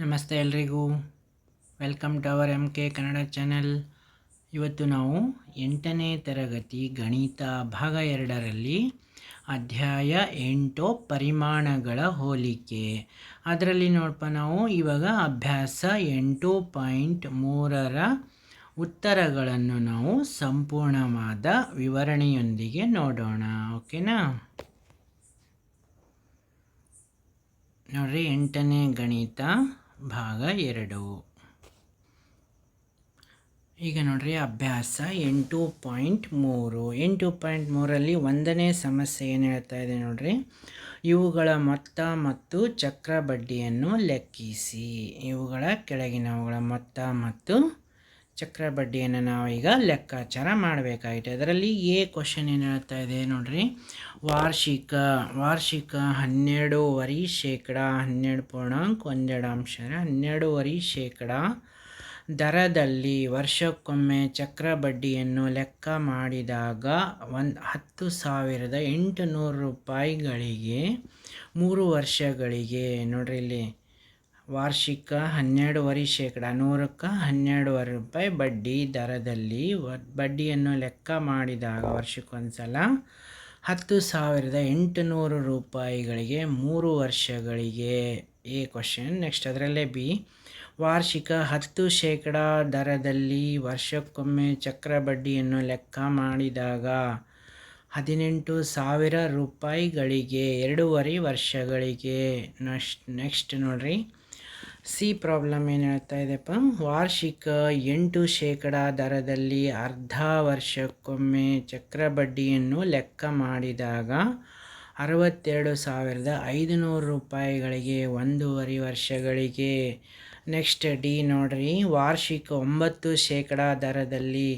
ನಮಸ್ತೆ ಎಲ್ರಿಗೂ. Welcome to our M K Kannada channel ಇವತ್ತು ನಾವು ಎಂಟನೇ ತರಗತಿ ಗಣಿತ ಭಾಗ ಎರಡರಲ್ಲಿ ಅಧ್ಯಾಯ ಎಂಟು ಪರಿಮಾಣಗಳ ಹೋಲಿಕೆ. ಅದರಲ್ಲಿ ನೋಡಪ್ಪ ನಾವು ಇವಾಗ ಅಭ್ಯಾಸ ಎಂಟು ಪಾಯಿಂಟ್ ಮೂರರ ಉತ್ತರಗಳನ್ನು ನಾವು ಸಂಪೂರ್ಣವಾದ ವಿವರಣೆಯೊಂದಿಗೆ ನೋಡೋಣ. ಓಕೆನಾ? ನೋಡ್ರಿ ಎಂಟನೇ ಗಣಿತ. ಭಾಗ ಎರಡು. ಈಗ ನೋಡ್ರಿ ಅಭ್ಯಾಸ ಎಂಟು ಪಾಯಿಂಟ್ ಮೂರು. ಎಂಟು ಪಾಯಿಂಟ್ ಮೂರಲ್ಲಿ ಒಂದನೇ ಸಮಸ್ಯೆ ಏನು ಹೇಳ್ತಾ ಇದೆ ನೋಡ್ರಿ? ಇವುಗಳ ಮೊತ್ತ ಮತ್ತು ಚಕ್ರ ಬಡ್ಡಿಯನ್ನು ಲೆಕ್ಕಿಸಿ. ಇವುಗಳ ಕೆಳಗಿನವುಗಳ ಮೊತ್ತ ಮತ್ತು ಚಕ್ರ ಬಡ್ಡಿಯನ್ನು ನಾವು ಈಗ ಲೆಕ್ಕಾಚಾರ ಮಾಡಬೇಕಾಗಿದೆ ಅದರಲ್ಲಿ ಎ ಕ್ವಶನ್ ಏನು ಹೇಳ್ತಾ ಇದೆ ನೋಡ್ರಿ? ವಾರ್ಷಿಕ ವಾರ್ಷಿಕ ಹನ್ನೆರಡೂವರೆ ಶೇಕಡ ಹನ್ನೆರಡು ಪೂರ್ಣಾಂಕ ಒಂದೆರಡು ಅಂಶ ಹನ್ನೆರಡೂವರೆ ಶೇಕಡ ದರದಲ್ಲಿ ವರ್ಷಕ್ಕೊಮ್ಮೆ ಚಕ್ರ ಬಡ್ಡಿಯನ್ನು ಲೆಕ್ಕ ಮಾಡಿದಾಗ ಒಂದು ಹತ್ತು ಸಾವಿರದ ಎಂಟುನೂರು ರೂಪಾಯಿಗಳಿಗೆ ಮೂರು ವರ್ಷಗಳಿಗೆ ನೋಡ್ರಿ ಇಲ್ಲಿ ವಾರ್ಷಿಕ ಹನ್ನೆರಡುವರೆ ಶೇಕಡ, ನೂರಕ್ಕೆ ಹನ್ನೆರಡುವರೆ ರೂಪಾಯಿ ಬಡ್ಡಿ ದರದಲ್ಲಿ ಬಡ್ಡಿಯನ್ನು ಲೆಕ್ಕ ಮಾಡಿದಾಗ ವರ್ಷಕ್ಕೊಂದ್ಸಲ ಹತ್ತು ಸಾವಿರದ ಎಂಟುನೂರು ರೂಪಾಯಿಗಳಿಗೆ ಮೂರು ವರ್ಷಗಳಿಗೆ, ಎ ಕ್ವಶನ್ ನೆಕ್ಸ್ಟ್ ಅದರಲ್ಲೇ ಬಿ. ವಾರ್ಷಿಕ ಹತ್ತು ಶೇಕಡ ದರದಲ್ಲಿ ವರ್ಷಕ್ಕೊಮ್ಮೆ ಚಕ್ರ ಬಡ್ಡಿಯನ್ನು ಲೆಕ್ಕ ಮಾಡಿದಾಗ ಹದಿನೆಂಟು ಸಾವಿರ ರೂಪಾಯಿಗಳಿಗೆ ಎರಡೂವರೆ ವರ್ಷಗಳಿಗೆ ನೆಕ್ಸ್ಟ್ ನೆಕ್ಸ್ಟ್ ನೋಡಿರಿ. ಸಿ ಪ್ರಾಬ್ಲಮ್ ಏನು ಹೇಳ್ತಾ ಇದೆಪ್ಪ ವಾರ್ಷಿಕ ಎಂಟು ಶೇಕಡ ದರದಲ್ಲಿ ಅರ್ಧ ವರ್ಷಕ್ಕೊಮ್ಮೆ ಚಕ್ರ ಬಡ್ಡಿಯನ್ನು ಲೆಕ್ಕ ಮಾಡಿದಾಗ ಅರವತ್ತೆರಡು ಸಾವಿರದ ಐದುನೂರು ರೂಪಾಯಿಗಳಿಗೆ ಒಂದೂವರೆ ವರ್ಷಗಳಿಗೆ. ನೆಕ್ಸ್ಟ್ ಡಿ ನೋಡ್ರಿ. ವಾರ್ಷಿಕ ಒಂಬತ್ತು ಶೇಕಡ ದರದಲ್ಲಿ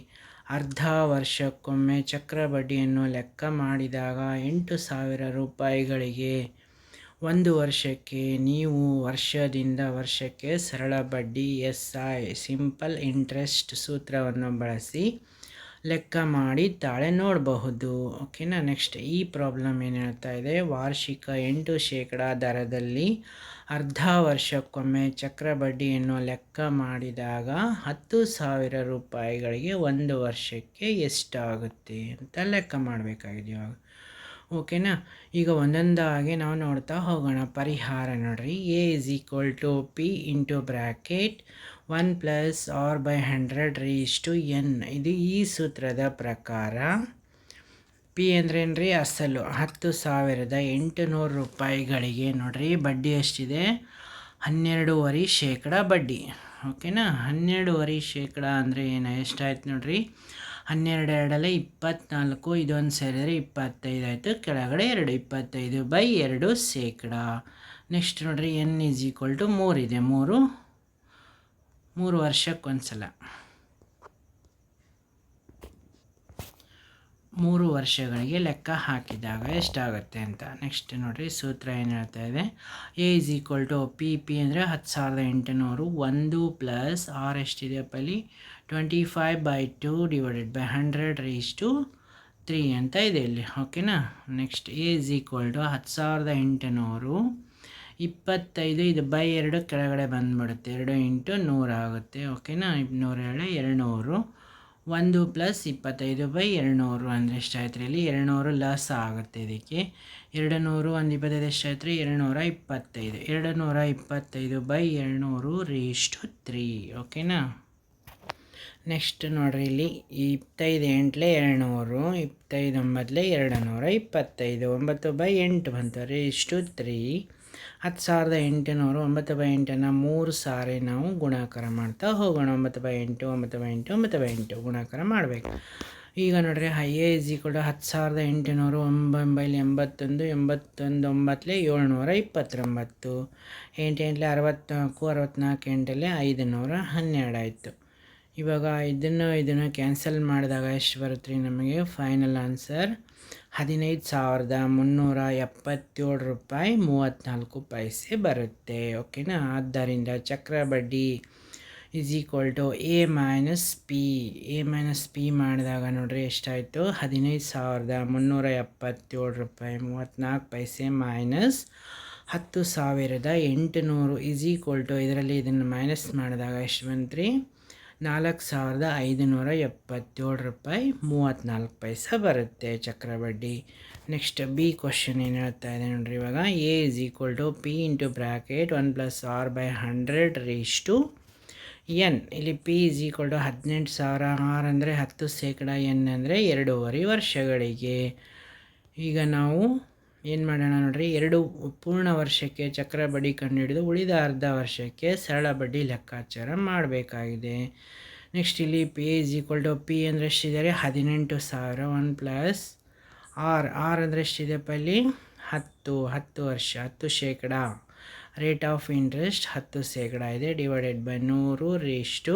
ಅರ್ಧ ವರ್ಷಕ್ಕೊಮ್ಮೆ ಚಕ್ರ ಬಡ್ಡಿಯನ್ನು ಲೆಕ್ಕ ಮಾಡಿದಾಗ ಎಂಟು ಸಾವಿರ ರೂಪಾಯಿಗಳಿಗೆ ಒಂದು ವರ್ಷಕ್ಕೆ, ನೀವು ವರ್ಷದಿಂದ ವರ್ಷಕ್ಕೆ ಸರಳ ಬಡ್ಡಿ ಎಸ್ ಐ ಸಿಂಪಲ್ ಇಂಟ್ರೆಸ್ಟ್ ಸೂತ್ರವನ್ನು ಬಳಸಿ ಲೆಕ್ಕ ಮಾಡಿ ತಾಳೆ ನೋಡಬಹುದು. ಓಕೆನಾ? ನೆಕ್ಸ್ಟ್ ಈ ಪ್ರಾಬ್ಲಮ್ ಏನು ಹೇಳ್ತಾ ಇದೆ? ವಾರ್ಷಿಕ ಎಂಟು ಶೇಕಡ ದರದಲ್ಲಿ ಅರ್ಧ ವರ್ಷಕ್ಕೊಮ್ಮೆ ಚಕ್ರ ಬಡ್ಡಿಯನ್ನು ಲೆಕ್ಕ ಮಾಡಿದಾಗ ಹತ್ತು ಸಾವಿರ ರೂಪಾಯಿಗಳಿಗೆ ಒಂದು ವರ್ಷಕ್ಕೆ ಎಷ್ಟಾಗುತ್ತೆ ಅಂತ ಲೆಕ್ಕ ಮಾಡಬೇಕಾಗಿದೆ ಇವಾಗ. ಓಕೆನಾ? ಈಗ ಒಂದೊಂದಾಗಿ ನಾವು ನೋಡ್ತಾ ಹೋಗೋಣ. ಪರಿಹಾರ ನೋಡ್ರಿ. A is equal to P into bracket one plus R by hundred raise to N ಇದು ಈ ಸೂತ್ರದ ಪ್ರಕಾರ ಪಿ ಅಂದ್ರೇನು ರೀ ಅಸಲು. ಹತ್ತು ಸಾವಿರದ ಎಂಟುನೂರು ರೂಪಾಯಿಗಳಿಗೆ ನೋಡ್ರಿ. ಬಡ್ಡಿ ಎಷ್ಟಿದೆ? ಹನ್ನೆರಡೂವರೆ ಶೇಕಡ ಬಡ್ಡಿ. ಓಕೆನಾ? ಹನ್ನೆರಡೂವರೆ ಶೇಕಡ ಅಂದರೆ ಏನು? ಎಷ್ಟಾಯ್ತು ನೋಡ್ರಿ? ಹನ್ನೆರಡು ಎರಡಲ್ಲ ಇಪ್ಪತ್ತ್ನಾಲ್ಕು ಇದೊಂದು ಸೇರಿದರೆ ಇಪ್ಪತ್ತೈದು ಆಯಿತು. ಕೆಳಗಡೆ ಎರಡು, ಇಪ್ಪತ್ತೈದು ಬೈ ಎರಡು ಶೇಕಡ. ನೆಕ್ಸ್ಟ್ ನೋಡಿರಿ ಎನ್ ಈಸ್ ಈಕ್ವಲ್ ಟು ಮೂರಿದೆ ಮೂರು ಮೂರು ವರ್ಷಕ್ಕೊಂದು ಸಲ ಮೂರು ವರ್ಷಗಳಿಗೆ ಲೆಕ್ಕ ಹಾಕಿದಾಗ ಎಷ್ಟಾಗುತ್ತೆ ಅಂತ. ನೆಕ್ಸ್ಟ್ ನೋಡಿರಿ, ಸೂತ್ರ ಏನು ಹೇಳ್ತಾ ಇದೆ? A is equal to P P ಅಂದರೆ ಹತ್ತು ಸಾವಿರದ ಎಂಟುನೂರು, ಒಂದು ಪ್ಲಸ್ ಆರ್ ಎಷ್ಟಿದೆಯಪ್ಪ ಅಲ್ಲಿ twenty five by two divided by hundred raise to three ಅಂತ ಇದೆ ಇಲ್ಲಿ. ಓಕೆನಾ next A is equal to ಹತ್ತು ಸಾವಿರದ ಎಂಟುನೂರು. ಇಪ್ಪತ್ತೈದು ಇದು ಬೈ ಎರಡು ಕೆಳಗಡೆ ಬಂದುಬಿಡುತ್ತೆ. ಎರಡು ಇಂಟು ನೂರು ಆಗುತ್ತೆ. ಓಕೆನಾ ನೂರ ಎರಡು ಎರಡು ನೂರು ಒಂದು ಪ್ಲಸ್ ಇಪ್ಪತ್ತೈದು ಬೈ ಎರಡುನೂರು ಅಂದರೆ ಎಷ್ಟಾಯ್ತು ರೀ ಇಲ್ಲಿ? ಎರಡು ನೂರು ಲಸ್ ಆಗುತ್ತೆ ಇದಕ್ಕೆ. ಎರಡು ನೂರು ಒಂದು ಇಪ್ಪತ್ತೈದು ಎಷ್ಟಾಯ್ತು ರೀ ಎರಡುನೂರ ಇಪ್ಪತ್ತೈದು. ಎರಡು ನೂರ ಇಪ್ಪತ್ತೈದು ಬೈ ಎರಡುನೂರು ರೀಷ್ಟು ತ್ರೀ ಓಕೆನಾ ನೆಕ್ಸ್ಟ್ ನೋಡ್ರಿ ಇಲ್ಲಿ ಇಪ್ಪತ್ತೈದು ಎಂಟ್ಲೆ ಎರಡು ನೂರು ಇಪ್ಪತ್ತೈದು ಒಂಬತ್ತಲೆ ಎರಡು ನೂರ ಇಪ್ಪತ್ತೈದು, ಒಂಬತ್ತು ಬೈ ಎಂಟು ಬಂತು ರೀ, ಇಷ್ಟು ತ್ರೀ. ಹತ್ತು ಸಾವಿರದ ಎಂಟುನೂರು, ಒಂಬತ್ತು ಬೈ ಎಂಟನ್ನು ಮೂರು ಸಾರಿ ನಾವು ಗುಣಾಕಾರ ಮಾಡ್ತಾ ಹೋಗೋಣ. ಒಂಬತ್ತು ಬೈ ಎಂಟು, ಒಂಬತ್ತು ಬೈ ಎಂಟು, ಒಂಬತ್ತು ಬೈ ಎಂಟು ಗುಣಾಕಾರ ಮಾಡಬೇಕು. ಈಗ ನೋಡ್ರಿ ಹೈ ಇಸ್ ಈಕ್ವಲ್ ಹತ್ತು ಸಾವಿರದ ಎಂಟುನೂರು ಒಂಬೈಲಿ ಎಂಬತ್ತೊಂದು ಎಂಬತ್ತೊಂದು ಒಂಬತ್ತಲೆ ಏಳ್ನೂರ ಇಪ್ಪತ್ತೊಂಬತ್ತು. ಎಂಟು ಎಂಟ್ಲೆ ಅರವತ್ತ್ನಾಲ್ಕು ಅರವತ್ತ್ನಾಲ್ಕು ಎಂಟಲ್ಲಿ ಐದು ನೂರ ಹನ್ನೆರಡು ಆಯಿತು. ಇವಾಗ ಇದನ್ನು ಇದನ್ನು ಕ್ಯಾನ್ಸಲ್ ಮಾಡಿದಾಗ ಎಷ್ಟು ಬರುತ್ತೆ ರೀ ನಮಗೆ? ಫೈನಲ್ ಆನ್ಸರ್ ಹದಿನೈದು ಸಾವಿರದ ಮುನ್ನೂರ ಎಪ್ಪತ್ತೇಳು ರೂಪಾಯಿ ಮೂವತ್ತ್ನಾಲ್ಕು ಪೈಸೆ ಬರುತ್ತೆ, ಓಕೆನಾ? ಆದ್ದರಿಂದ ಚಕ್ರ ಬಡ್ಡಿ is equal to A minus P A minus P ಮಾಡಿದಾಗ ನೋಡಿರಿ ಎಷ್ಟಾಯಿತು? ಹದಿನೈದು ಸಾವಿರದ ಮುನ್ನೂರ ಎಪ್ಪತ್ತೇಳು ರೂಪಾಯಿ ಮೂವತ್ತ್ನಾಲ್ಕು ಪೈಸೆ ಮೈನಸ್ ಹತ್ತು ಸಾವಿರದ ಎಂಟುನೂರು ಈಸ್ ಈಕ್ವಲ್ ಟು ಇದರಲ್ಲಿ ಇದನ್ನು ಮೈನಸ್ ಮಾಡಿದಾಗ ಎಷ್ಟು ಬಂತ್ರಿ? ನಾಲ್ಕು ಸಾವಿರದ ಐದುನೂರ ಎಪ್ಪತ್ತೇಳು ರೂಪಾಯಿ ಮೂವತ್ತ್ನಾಲ್ಕು ಪೈಸೆ ಬರುತ್ತೆ ಚಕ್ರಬಡ್ಡಿ ನೆಕ್ಸ್ಟ್ ಬಿ ಕ್ವಶನ್ ಏನು ಹೇಳ್ತಾ ಇದೆ ನೋಡ್ರಿ ಇವಾಗ. A is equal to P into bracket one plus R by hundred raise to N ಇಲ್ಲಿ ಪಿ ಇಸ್ ಈಕ್ವಲ್ ಟು ಹದಿನೆಂಟು ಸಾವಿರ, ಆರ್ ಅಂದರೆ ಹತ್ತು ಶೇಕಡ, ಎನ್ ಅಂದರೆ ಎರಡೂವರೆ ವರ್ಷಗಳಿಗೆ. ಈಗ ನಾವು ಏನು ಮಾಡೋಣ ನೋಡ್ರಿ, ಎರಡು ಪೂರ್ಣ ವರ್ಷಕ್ಕೆ ಚಕ್ರ ಬಡ್ಡಿ ಕಂಡುಹಿಡಿದು ಉಳಿದ ಅರ್ಧ ವರ್ಷಕ್ಕೆ ಸರಳ ಬಡ್ಡಿ ಲೆಕ್ಕಾಚಾರ ಮಾಡಬೇಕಾಗಿದೆ. ನೆಕ್ಸ್ಟ್ ಇಲ್ಲಿ P is equal to P ಅಂದರೆ ಎಷ್ಟಿದ್ದಾರೆ ಹದಿನೆಂಟು ಸಾವಿರ ಒನ್ ಪ್ಲಸ್ ಆರ್ ಆರ್ ಅಂದರೆ ಎಷ್ಟಿದೆಪ್ಪ ಇಲ್ಲಿ? ಹತ್ತು ಹತ್ತು ವರ್ಷ, ಹತ್ತು ಶೇಕಡ. ರೇಟ್ ಆಫ್ ಇಂಟ್ರೆಸ್ಟ್ ಹತ್ತು ಶೇಕಡ ಇದೆ ಡಿವೈಡೆಡ್ ಬೈ ನೂರು ರೇಸ್ಟು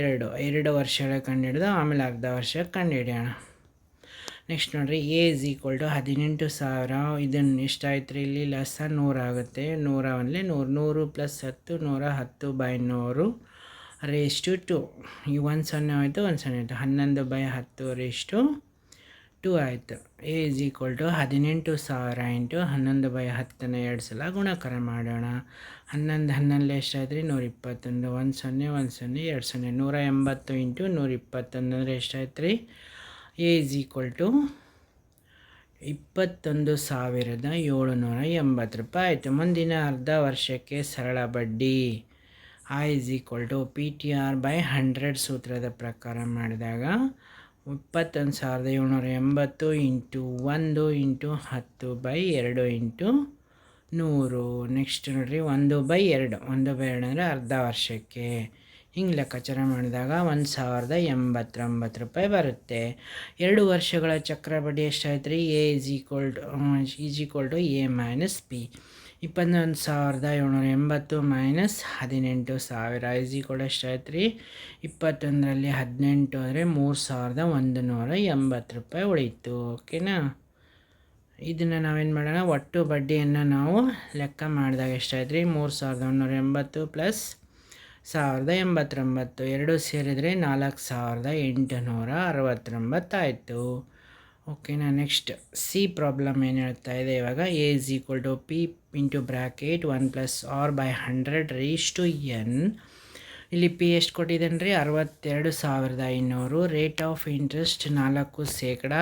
ಎರಡು. ಎರಡು ವರ್ಷಗಳ ಕಂಡುಹಿಡಿದು, ಆಮೇಲೆ ಅರ್ಧ ವರ್ಷ ಕಂಡುಹಿಡಿಯೋಣ. ನೆಕ್ಸ್ಟ್ ನೋಡಿರಿ ಎ ಇಸ್ ಈಕ್ವಲ್ ಟು ಹದಿನೆಂಟು ಸಾವಿರ. ಇದನ್ನು ಎಷ್ಟಾಯ್ತು ರೀ ಇಲ್ಲಿ? ಲಸ ನೂರಾಗುತ್ತೆ ನೂರ ಅಂದರೆ ನೂರು ನೂರು. ಪ್ಲಸ್ ಹತ್ತು, ನೂರ ಹತ್ತು ಬೈ ನೂರು ರೇಸ್ಟು ಟು ಈ ಒಂದು ಸೊನ್ನೆ ಆಯಿತು, ಒಂದು ಸೊನ್ನೆ ಆಯಿತು. ಹನ್ನೊಂದು ಬೈ ಹತ್ತು ರೇಸ್ಟು ಟು ಆಯಿತು. ಎ ಇಸ್ ಈಕ್ವಲ್ ಟು ಹದಿನೆಂಟು ಸಾವಿರ ಇಂಟು ಹನ್ನೊಂದು ಬೈ ಹತ್ತನ್ನು ಎರಡು ಸಲ ಗುಣಾಕಾರ ಮಾಡೋಣ. ಹನ್ನೊಂದು ಹನ್ನೊಂದು ಎಷ್ಟಾಯ್ತು ರೀ ನೂರ ಇಪ್ಪತ್ತೊಂದು. ಒಂದು ಸೊನ್ನೆ ಒಂದು ಸೊನ್ನೆ, ಎರಡು ಸೊನ್ನೆ. ನೂರ ಎಂಬತ್ತು ಇಂಟು ನೂರ ಇಪ್ಪತ್ತೊಂದು ಅಂದರೆ ಎಷ್ಟಾಯ್ತು ರೀ ಎ ಇಸ್ ಈಕ್ವಲ್ ಟು ಇಪ್ಪತ್ತೊಂದು ಸಾವಿರದ ಏಳುನೂರ ಎಂಬತ್ತು ರೂಪಾಯಿ ಆಯಿತು. ಮುಂದಿನ ಅರ್ಧ ವರ್ಷಕ್ಕೆ ಸರಳ ಬಡ್ಡಿ. I is equal to P T R by hundred ಸೂತ್ರದ ಪ್ರಕಾರ ಮಾಡಿದಾಗ ಇಪ್ಪತ್ತೊಂದು ಸಾವಿರದ ಏಳ್ನೂರ ಎಂಬತ್ತು ಇಂಟು ಒಂದು ಇಂಟು ಹತ್ತು ಬೈ ಎರಡು ಇಂಟು ನೂರು. ನೆಕ್ಸ್ಟ್ ನೋಡಿರಿ, ಒಂದು ಬೈ ಎರಡು. ಒಂದು ಬೈ ಎರಡು ಅಂದರೆ ಅರ್ಧ ವರ್ಷಕ್ಕೆ. ಹಿಂಗೆ ಲೆಕ್ಕಾಚಾರ ಮಾಡಿದಾಗ ಒಂದು ಸಾವಿರದ ಎಂಬತ್ತೊಂಬತ್ತು ರೂಪಾಯಿ ಬರುತ್ತೆ. ಎರಡು ವರ್ಷಗಳ ಚಕ್ರ ಬಡ್ಡಿ ಎಷ್ಟಾಯ್ತು ರೀ A is equal to is equal to A minus P ಇಪ್ಪತ್ತೊಂದು ಸಾವಿರದ ಏಳ್ನೂರ ಎಂಬತ್ತು ಮೈನಸ್ ಹದಿನೆಂಟು ಸಾವಿರ ಈಸ್ ಈಕ್ವಲ್ ಎಷ್ಟಾಯ್ತು ರೀ ಇಪ್ಪತ್ತೊಂದರಲ್ಲಿ ಹದಿನೆಂಟು ಅಂದರೆ ಮೂರು ಸಾವಿರದ ಒಂದು ನೂರ ಎಂಬತ್ತು ರೂಪಾಯಿ ಉಳೀತು. ಓಕೆನಾ? ಇದನ್ನು ನಾವೇನು ಮಾಡೋಣ? ಒಟ್ಟು ಬಡ್ಡಿಯನ್ನು ನಾವು ಲೆಕ್ಕ ಮಾಡಿದಾಗ ಎಷ್ಟಾಯ್ತು ರೀ ಮೂರು ಸಾವಿರದ ಒಂದುನೂರ ಎಂಬತ್ತು ಪ್ಲಸ್ ಸಾವಿರದ ಎಂಬತ್ತೊಂಬತ್ತು, ಎರಡು ಸೇರಿದರೆ ನಾಲ್ಕು ಸಾವಿರದ ಎಂಟುನೂರ ಅರವತ್ತೊಂಬತ್ತಾಯಿತು. ಓಕೆನಾ ನೆಕ್ಸ್ಟ್ ಸಿ ಪ್ರಾಬ್ಲಮ್ ಏನು ಹೇಳ್ತಾ ಇದೆ? ಇವಾಗ A is equal to P into bracket one plus R by hundred raise to N ಇಲ್ಲಿ ಪಿ ಎಷ್ಟು ಕೊಟ್ಟಿದ್ದೇನೆ ರೀ ಅರವತ್ತೆರಡು ಸಾವಿರದ ಐನೂರು. ರೇಟ್ ಆಫ್ ಇಂಟ್ರೆಸ್ಟ್ ನಾಲ್ಕು ಶೇಕಡ.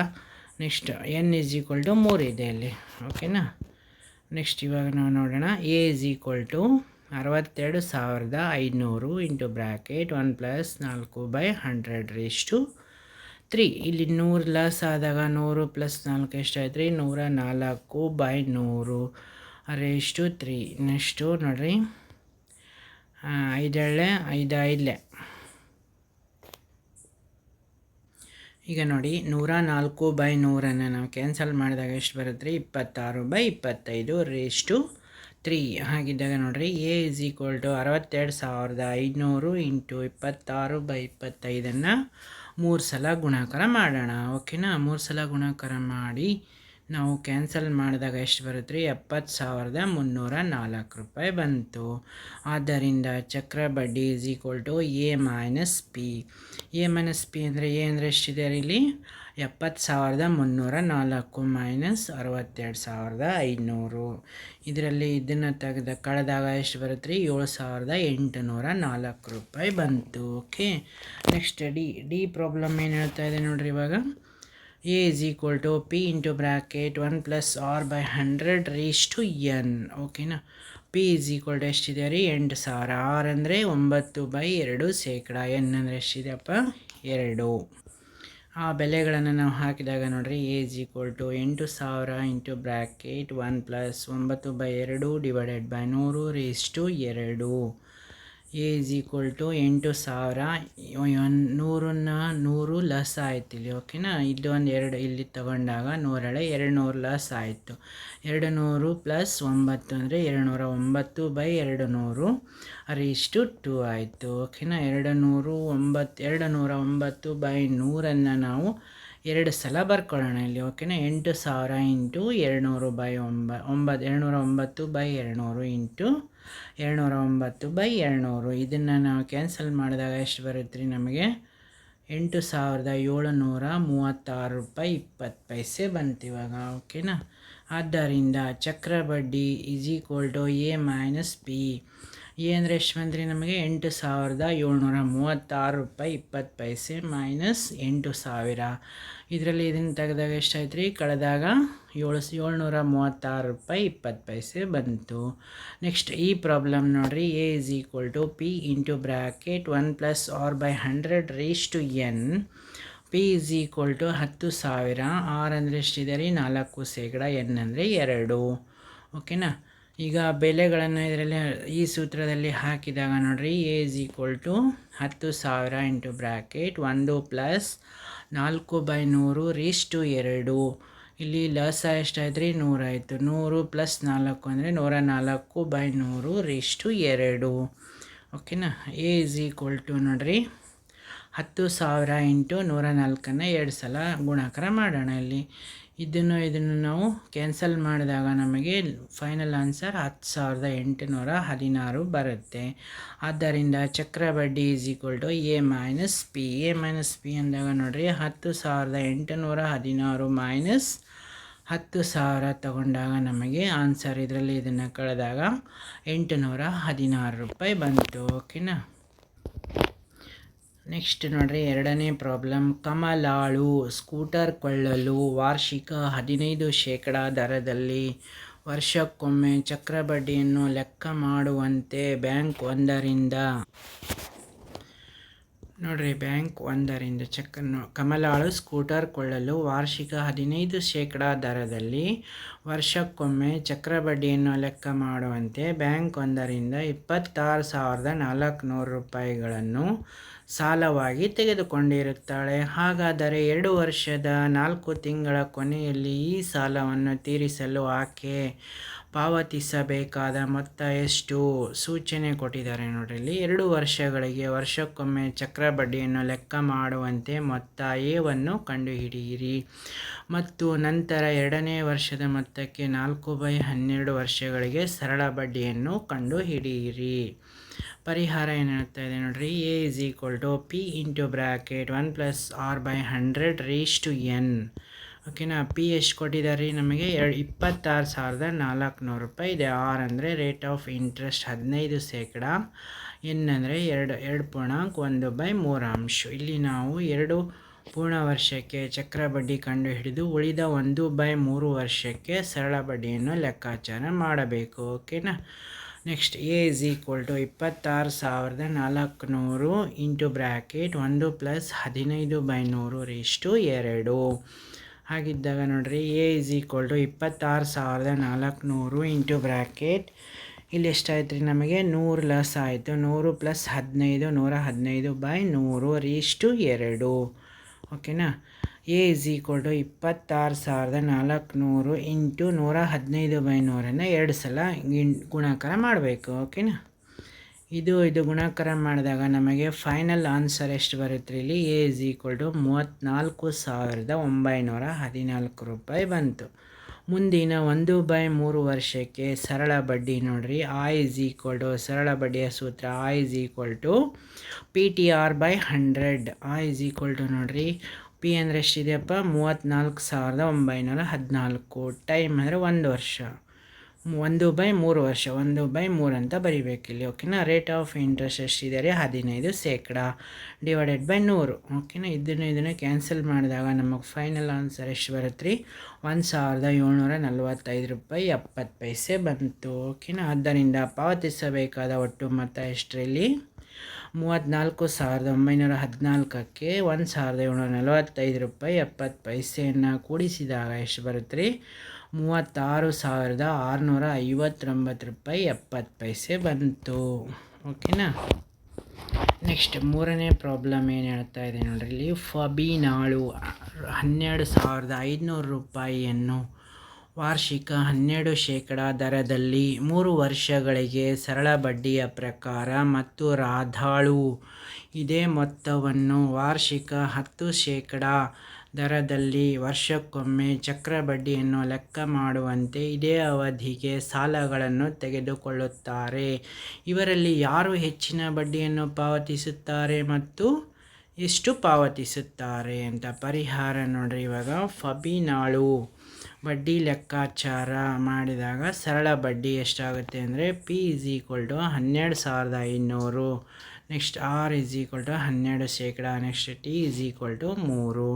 Next N is equal to ಇದೆ ಅಲ್ಲಿ ಓಕೆನಾ ನೆಕ್ಸ್ಟ್ ಇವಾಗ ನಾವು ನೋಡೋಣ. ಎ ಇಸ್ ಈಕ್ವಲ್ ಟು ಅರವತ್ತೆರಡು ಸಾವಿರದ ಐನೂರು ಇಂಟು ಬ್ರ್ಯಾಕೆಟ್ ಒನ್ ಪ್ಲಸ್ ನಾಲ್ಕು by hundred raise to three ಇಲ್ಲಿ ನೂರು ಲಸ್ ಆದಾಗ ನೂರು ಪ್ಲಸ್ ನಾಲ್ಕು ಎಷ್ಟಾಯ್ತು ರೀ ನೂರ ನಾಲ್ಕು ಬೈ ನೂರು ರೇಸ್ಟು ತ್ರೀ ನೆಕ್ಸ್ಟು ನೋಡಿರಿ. ಐದಳ್ಳೆ ಐದು ಐದಲೆ ಈಗ ನೋಡಿ, ನೂರ ನಾಲ್ಕು ಬೈ ನೂರನ್ನು ನಾವು ಕ್ಯಾನ್ಸಲ್ ಮಾಡಿದಾಗ ಎಷ್ಟು ಬರುತ್ತೆ ರೀ ಇಪ್ಪತ್ತಾರು ಬೈ ಇಪ್ಪತ್ತೈದು ರೇಸ್ಟು ತ್ರೀ ಹಾಗಿದ್ದಾಗ ನೋಡಿರಿ ಎ ಇಸ್ ಈಕ್ವಲ್ ಟು ಅರವತ್ತೆರಡು ಸಾವಿರದ ಐದುನೂರು ಇಂಟು ಇಪ್ಪತ್ತಾರು ಬೈ ಇಪ್ಪತ್ತೈದನ್ನು ಮೂರು ಸಲ ಗುಣಾಕಾರ ಮಾಡೋಣ. ಓಕೆನಾ ಮೂರು ಸಲ ಗುಣಾಕಾರ ಮಾಡಿ ನಾವು ಕ್ಯಾನ್ಸಲ್ ಮಾಡಿದಾಗ ಎಷ್ಟು ಬರುತ್ತೆ ರೀ? ಎಪ್ಪತ್ತು ಸಾವಿರದ ಮುನ್ನೂರ ನಾಲ್ಕು ರೂಪಾಯಿ ಬಂತು. ಆದ್ದರಿಂದ ಚಕ್ರ ಬಡ್ಡಿ is equal to A minus P A minus P ಅಂದರೆ ಎ ಅಂದರೆ ಎಷ್ಟಿದೆ ಇಲ್ಲಿ? ಎಪ್ಪತ್ತು ಸಾವಿರದ ಮುನ್ನೂರ ನಾಲ್ಕು ಮೈನಸ್ ಅರವತ್ತೆರಡು ಸಾವಿರದ ಐದುನೂರು ಇದರಲ್ಲಿ ಇದನ್ನು ತೆಗೆದ ಕಳೆದಾಗ ಎಷ್ಟು ಬರುತ್ತೆ ರೀ? ಏಳು ಸಾವಿರದ ಎಂಟುನೂರ ನಾಲ್ಕು ರೂಪಾಯಿ ಬಂತು. Okay next D D problem ಏನು ಹೇಳ್ತಾ ಇದೆ ನೋಡಿರಿ ಇವಾಗ? A is equal to P into bracket one plus R by hundred raise to N ಓಕೆನಾ ಪಿ ಇಸ್ ಈಕ್ವಲ್ ಟು ಎಷ್ಟಿದೆ ರೀ? ಎಂಟು ಸಾವಿರ. ಆರ್ ಅಂದರೆ ಒಂಬತ್ತು ಬೈ ಎರಡು ಶೇಕಡ. ಎನ್ ಅಂದರೆ ಎಷ್ಟಿದೆಯಪ್ಪ ಎರಡು. ಆ ಬೆಲೆಗಳನ್ನು ನಾವು ಹಾಕಿದಾಗ ನೋಡಿರಿ ಏಜ್ ಈಕ್ವಲ್ ಟು ಎಂಟು ಸಾವಿರ ಇಂಟು ಬ್ರ್ಯಾಕೆಟ್ ಒನ್ ಪ್ಲಸ್ ಒಂಬತ್ತು ಬೈ ಎರಡು ಡಿವೈಡೆಡ್ ಬೈ ನೂರು ರೇಸ್ಟು ಎರಡು. ಎ ಇಸ್ ಈಕ್ವಲ್ ಟು ಎಂಟು ಸಾವಿರ ನೂರನ್ನ ನೂರು ಲಸ್ ಆಯ್ತು ಇಲ್ಲಿ, ಓಕೆನಾ? ಇದು ಒಂದು ಎರಡು, ಇಲ್ಲಿ ತಗೊಂಡಾಗ ನೂರಳೆ ಎರಡು ನೂರು ಲಸ್ ಆಯಿತು. ಎರಡು ನೂರು ಪ್ಲಸ್ ಒಂಬತ್ತು ಅಂದರೆ ಎರಡು ನೂರ ಒಂಬತ್ತು ಬೈ ಎರಡು ನೂರು ಅರಿಷ್ಟು ಟು ಆಯಿತು, ಓಕೆನಾ? ಎರಡು ನೂರು ಒಂಬತ್ತು ಎರಡು ನೂರ ಒಂಬತ್ತು ಬೈ ನೂರನ್ನು ನಾವು ಎರಡು ಸಲ ಬರ್ಕೊಳ್ಳೋಣ ಇಲ್ಲಿ, ಓಕೆನಾ? ಎಂಟು ಸಾವಿರ ಇಂಟು ಎರಡುನೂರು ಬೈ ಒಂಬ ಒಂಬತ್ತು ಎರಡುನೂರ ಒಂಬತ್ತು ಬೈ ಎರಡುನೂರು ಇಂಟು ಎರಡುನೂರ ಒಂಬತ್ತು ಬೈ ಎರಡುನೂರು. ಇದನ್ನು ನಾವು ಕ್ಯಾನ್ಸಲ್ ಮಾಡಿದಾಗ ಎಷ್ಟು ಬರುತ್ತೆ ರೀ ನಮಗೆ? ಎಂಟು ಸಾವಿರದ ಏಳುನೂರ ಮೂವತ್ತಾರು ರೂಪಾಯಿ ಇಪ್ಪತ್ತು ಪೈಸೆ ಬಂತು ಇವಾಗ, ಓಕೆನಾ? ಆದ್ದರಿಂದ ಚಕ್ರ ಬಡ್ಡಿ is equal to A minus P ಅಂದರೆ ಎಷ್ಟು ಬಂದ್ರಿ ನಮಗೆ? ಎಂಟು ಸಾವಿರದ ಏಳ್ನೂರ ಮೂವತ್ತಾರು ರೂಪಾಯಿ ಇಪ್ಪತ್ತು ಪೈಸೆ ಮೈನಸ್ ಎಂಟು ಸಾವಿರ. ಇದರಲ್ಲಿ ಇದನ್ನು ತೆಗೆದಾಗ ಎಷ್ಟಾಯ್ತು ರೀ ಕಳೆದಾಗ ಏಳು ಏಳ್ನೂರ ಮೂವತ್ತಾರು ರೂಪಾಯಿ ಇಪ್ಪತ್ತು ಪೈಸೆ ಬಂತು. ನೆಕ್ಸ್ಟ್ ಈ ಪ್ರಾಬ್ಲಮ್ ನೋಡಿರಿ. A is equal to P into bracket one plus R by hundred raise to N P is equal to ಹತ್ತು ಸಾವಿರ. ಆರ್ ಅಂದರೆ ಎಷ್ಟಿದೆ ರೀ? ನಾಲ್ಕು ಶೇಕಡ ಎನ್ ಅಂದರೆ ಎರಡು. ಓಕೆನಾ ಈಗ ಬೆಲೆಗಳನ್ನು ಇದರಲ್ಲಿ ಈ ಸೂತ್ರದಲ್ಲಿ ಹಾಕಿದಾಗ ನೋಡಿರಿ ಎ ಇಸ್ ಈಕ್ವಲ್ ಟು ಹತ್ತು ಸಾವಿರ ಇಂಟು ಬ್ರ್ಯಾಕೆಟ್ ಒಂದು ಪ್ಲಸ್ ನಾಲ್ಕು ಬೈ ನೂರು ಟು ಎರಡು. ಇಲ್ಲಿ ಲಸ ಎಷ್ಟಾಯ್ತು ರೀ ನೂರಾಯಿತು ನೂರು ಪ್ಲಸ್ ನಾಲ್ಕು ಅಂದರೆ ನೂರ ನಾಲ್ಕು ಬೈ ನೂರು ಟು ಎರಡು. ಓಕೆನಾ ಎ ಇಸ್ ಈಕ್ವಲ್ ಟು ನೋಡಿರಿ, ಹತ್ತು ಸಾವಿರ ಇಂಟು ನೂರ ನಾಲ್ಕನ್ನು ಎರಡು ಸಲ ಗುಣಾಕಾರ ಮಾಡೋಣ ಇಲ್ಲಿ. ಇದನ್ನು ಇದನ್ನು ನಾವು ಕ್ಯಾನ್ಸಲ್ ಮಾಡಿದಾಗ ನಮಗೆ ಫೈನಲ್ ಆನ್ಸರ್ ಹತ್ತು ಸಾವಿರದ ಎಂಟುನೂರ ಹದಿನಾರು ಬರುತ್ತೆ. ಆದ್ದರಿಂದ ಚಕ್ರ ಬಡ್ಡಿ is equal to A minus P A minus P ಅಂದಾಗ ನೋಡಿರಿ ಹತ್ತು ಸಾವಿರದ ಎಂಟುನೂರ ಹದಿನಾರು ಮೈನಸ್ ಹತ್ತು ಸಾವಿರ ತಗೊಂಡಾಗ ನಮಗೆ ಆನ್ಸರ್ ಇದರಲ್ಲಿ ಇದನ್ನು ಕಳೆದಾಗ ಎಂಟುನೂರ ಹದಿನಾರು ರೂಪಾಯಿ ಬಂತು. ಓಕೆನಾ ನೆಕ್ಸ್ಟ್ ನೋಡ್ರಿ ಎರಡನೇ ಪ್ರಾಬ್ಲಮ್. ಕಮಲಾಳು ಸ್ಕೂಟರ್ ಕೊಳ್ಳಲು ವಾರ್ಷಿಕ ಹದಿನೈದು ಶೇಕಡ ದರದಲ್ಲಿ ವರ್ಷಕ್ಕೊಮ್ಮೆ ಚಕ್ರಬಡ್ಡಿಯನ್ನು ಲೆಕ್ಕ ಮಾಡುವಂತೆ ಬ್ಯಾಂಕ್ ಒಂದರಿಂದ ನೋಡ್ರಿ ಬ್ಯಾಂಕ್ ಒಂದರಿಂದ ಚೆಕ್ ಕಮಲಾಳು ಸ್ಕೂಟರ್ ಕೊಳ್ಳಲು ವಾರ್ಷಿಕ ಹದಿನೈದು ಶೇಕಡ ದರದಲ್ಲಿ ವರ್ಷಕ್ಕೊಮ್ಮೆ ಚಕ್ರಬಡ್ಡಿಯನ್ನು ಲೆಕ್ಕ ಮಾಡುವಂತೆ ಬ್ಯಾಂಕ್ ಒಂದರಿಂದ ಇಪ್ಪತ್ತಾರು ಸಾವಿರದ ನಾಲ್ಕುನೂರು ರೂಪಾಯಿಗಳನ್ನು ಸಾಲವಾಗಿ ತೆಗೆದುಕೊಂಡಿರುತ್ತಾಳೆ. ಹಾಗಾದರೆ ಎರಡು ವರ್ಷದ ನಾಲ್ಕು ತಿಂಗಳ ಕೊನೆಯಲ್ಲಿ ಈ ಸಾಲವನ್ನು ತೀರಿಸಲು ಆಕೆ ಪಾವತಿಸಬೇಕಾದ ಮೊತ್ತ ಎಷ್ಟು? ಸೂಚನೆ ಕೊಟ್ಟಿದ್ದಾರೆ ನೋಡ್ರಿ. ಇಲ್ಲಿ ಎರಡು ವರ್ಷಗಳಿಗೆ ವರ್ಷಕ್ಕೊಮ್ಮೆ ಚಕ್ರ ಬಡ್ಡಿಯನ್ನು ಲೆಕ್ಕ ಮಾಡುವಂತೆ ಮೊತ್ತ ಎವನ್ನು ಕಂಡುಹಿಡಿಯಿರಿ. ಮತ್ತು ನಂತರ ಎರಡನೇ ವರ್ಷದ ಮೊತ್ತಕ್ಕೆ ನಾಲ್ಕು ಬೈ ಹನ್ನೆರಡು ವರ್ಷಗಳಿಗೆ ಸರಳ ಬಡ್ಡಿಯನ್ನು ಕಂಡುಹಿಡಿಯಿರಿ. ಪರಿಹಾರ ಏನು ಹೇಳ್ತಾ ಇದೆ ನೋಡ್ರಿ? A is equal to P into bracket one plus R by hundred raise to N ಓಕೆನಾ ಪಿ ಎಷ್ಟು ಕೊಟ್ಟಿದ್ದಾರೆ ರೀ ನಮಗೆ? ಎರಡು ಇಪ್ಪತ್ತಾರು ಸಾವಿರದ ನಾಲ್ಕುನೂರು ರೂಪಾಯಿ ಇದೆ. ಆರ್ ಅಂದರೆ ರೇಟ್ ಆಫ್ ಇಂಟ್ರೆಸ್ಟ್ ಹದಿನೈದು ಶೇಕಡ. ಎನ್ ಅಂದರೆ ಎರಡು ಎರಡು ಪೂರ್ಣಾಂಕ ಒಂದು ಬೈ ಮೂರು ಅಂಶ. ಇಲ್ಲಿ ನಾವು ಎರಡು ಪೂರ್ಣ ವರ್ಷಕ್ಕೆ ಚಕ್ರ ಬಡ್ಡಿ ಕಂಡು ಹಿಡಿದು ಉಳಿದ ಒಂದು ಬೈ ಮೂರು ವರ್ಷಕ್ಕೆ ಸರಳ ಬಡ್ಡಿಯನ್ನು ಲೆಕ್ಕಾಚಾರ ಮಾಡಬೇಕು. ಓಕೆನಾ next A is equal to ಇಪ್ಪತ್ತಾರು ಸಾವಿರದ ನಾಲ್ಕುನೂರು ಇಂಟು ಬ್ರ್ಯಾಕೆಟ್ ಒಂದು ಪ್ಲಸ್ ಹದಿನೈದು ಬೈ ನೂರು ರೇಷ್ಟು ಎರಡು. ಹಾಗಿದ್ದಾಗ ನೋಡಿರಿ ಎ ಇಸ್ ಈಕ್ವಲ್ ಟು ಇಪ್ಪತ್ತಾರು ಸಾವಿರದ ನಾಲ್ಕುನೂರು ಇಂಟು ಬ್ರ್ಯಾಕೆಟ್ ಇಲ್ಲಿ ಎಷ್ಟಾಯ್ತು ರೀ ನಮಗೆ? ನೂರು ಲಸ್ ಆಯಿತು. ನೂರು ಪ್ಲಸ್ ಹದಿನೈದು, ನೂರ ಹದಿನೈದು ಬೈ ನೂರು ರೇಷ್ಟು ಎರಡು. ಓಕೆನಾ ಎ ಇಸ್ ಈಕ್ವಲ್ ಟು ಇಪ್ಪತ್ತಾರು ಸಾವಿರದ ನಾಲ್ಕುನೂರು ಇಂಟು ನೂರ ಹದಿನೈದು ಬೈ ನೂರನ್ನು ಎರಡು ಸಲ ಗುಣಾಕಾರ ಮಾಡಬೇಕು, ಓಕೆನಾ? ಇದು ಇದು ಗುಣಾಕಾರ ಮಾಡಿದಾಗ ನಮಗೆ ಫೈನಲ್ ಆನ್ಸರ್ ಎಷ್ಟು ಬರುತ್ತೆ ಇಲ್ಲಿ? ಎ ಇಸ್ ಈಕ್ವಲ್ ಟು ಮೂವತ್ತ್ನಾಲ್ಕು ಸಾವಿರದ ಒಂಬೈನೂರ ಹದಿನಾಲ್ಕು ರೂಪಾಯಿ ಬಂತು. ಮುಂದಿನ ಒಂದು ಬೈ ಮೂರು ವರ್ಷಕ್ಕೆ ಸರಳ ಬಡ್ಡಿ ನೋಡಿರಿ. ಆ ಇಸ್ ಈಕ್ವಲ್ ಟು ಸರಳ ಬಡ್ಡಿಯ ಸೂತ್ರ I is equal to P T R by hundred I is equal to ನೋಡಿರಿ. ಪಿ ಅಂದರೆ ಎಷ್ಟಿದೆಯಪ್ಪ ಮೂವತ್ತ್ನಾಲ್ಕು ಸಾವಿರದ ಒಂಬೈನೂರ ಹದಿನಾಲ್ಕು. ಟೈಮ್ ಅಂದರೆ ಒಂದು ವರ್ಷ. ಒಂದು ಬೈ ಮೂರು ವರ್ಷ. ಒಂದು ಬೈ ಮೂರು ಅಂತ ಬರಿಬೇಕಿಲ್ಲಿ ಓಕೆನಾ ರೇಟ್ ಆಫ್ ಇಂಟ್ರೆಸ್ಟ್ ಎಷ್ಟಿದೆ ರೀ ಹದಿನೈದು ಶೇಕಡ ಡಿವೈಡೆಡ್ ಬೈ ನೂರು ಓಕೆನಾ ಇದನ್ನು ಇದನ್ನು ಕ್ಯಾನ್ಸಲ್ ಮಾಡಿದಾಗ ನಮಗೆ ಫೈನಲ್ ಆನ್ಸರ್ ಎಷ್ಟು ಬರುತ್ತೆ ರೀ ಒಂದು ಸಾವಿರದ ಏಳ್ನೂರ ನಲ್ವತ್ತೈದು ರೂಪಾಯಿ ಎಪ್ಪತ್ತು ಪೈಸೆ ಬಂತು ಓಕೆನಾ ಆದ್ದರಿಂದ ಪಾವತಿಸಬೇಕಾದ ಒಟ್ಟು ಮೊತ್ತ ಎಷ್ಟರಲ್ಲಿ ಮೂವತ್ತ್ನಾಲ್ಕು ಸಾವಿರದ ಒಂಬೈನೂರ ಹದಿನಾಲ್ಕಕ್ಕೆ ಒಂದು ಸಾವಿರದ ಏಳ್ನೂರ ನಲವತ್ತೈದು ರೂಪಾಯಿ ಎಪ್ಪತ್ತು ಪೈಸೆಯನ್ನು ಕೂಡಿಸಿದಾಗ ಎಷ್ಟು ಬರುತ್ತೆ ರೀ ಮೂವತ್ತಾರು ಸಾವಿರದ ಆರುನೂರ ಐವತ್ತೊಂಬತ್ತು ರೂಪಾಯಿ ಎಪ್ಪತ್ತು ಪೈಸೆ ಬಂತು. ಓಕೆನಾ? ನೆಕ್ಸ್ಟ್ ಮೂರನೇ ಪ್ರಾಬ್ಲಮ್ ಏನು ಹೇಳ್ತಾ ಇದೆ ನೋಡ್ರಿ, ಇಲ್ಲಿ ಫಬಿನಾಳು ಹನ್ನೆರಡು ಸಾವಿರದ ಐದುನೂರು ರೂಪಾಯಿಯನ್ನು ವಾರ್ಷಿಕ ಹನ್ನೆರಡು ಶೇಕಡ ದರದಲ್ಲಿ ಮೂರು ವರ್ಷಗಳಿಗೆ ಸರಳ ಬಡ್ಡಿಯ ಪ್ರಕಾರ ಮತ್ತು ರಾಧಾಳು. ಇದೇ ಮೊತ್ತವನ್ನು ವಾರ್ಷಿಕ ಹತ್ತು ಶೇಕಡ ದರದಲ್ಲಿ ವರ್ಷಕ್ಕೊಮ್ಮೆ ಚಕ್ರ ಬಡ್ಡಿಯನ್ನು ಲೆಕ್ಕ ಮಾಡುವಂತೆ ಇದೇ ಅವಧಿಗೆ ಸಾಲಗಳನ್ನು ತೆಗೆದುಕೊಳ್ಳುತ್ತಾರೆ. ಇವರಲ್ಲಿ ಯಾರು ಹೆಚ್ಚಿನ ಬಡ್ಡಿಯನ್ನು ಪಾವತಿಸುತ್ತಾರೆ ಮತ್ತು ಎಷ್ಟು ಪಾವತಿಸುತ್ತಾರೆ ಅಂತ ಪರಿಹಾರ ನೋಡ್ರಿ ಇವಾಗ ಫಬಿನಾಳು. ಬಡ್ಡಿ ಲೆಕ್ಕಾಚಾರ ಮಾಡಿದಾಗ ಸರಳ ಬಡ್ಡಿ ಎಷ್ಟಾಗುತ್ತೆ ಅಂದರೆ ಪಿ ಇಸ್ ಈಕ್ವಲ್ ಟು ಹನ್ನೆರಡು ಸಾವಿರದ ಐನೂರು. Next R is equal to ಹನ್ನೆರಡು ಶೇಕಡ. Next T is equal to ಮೂರು.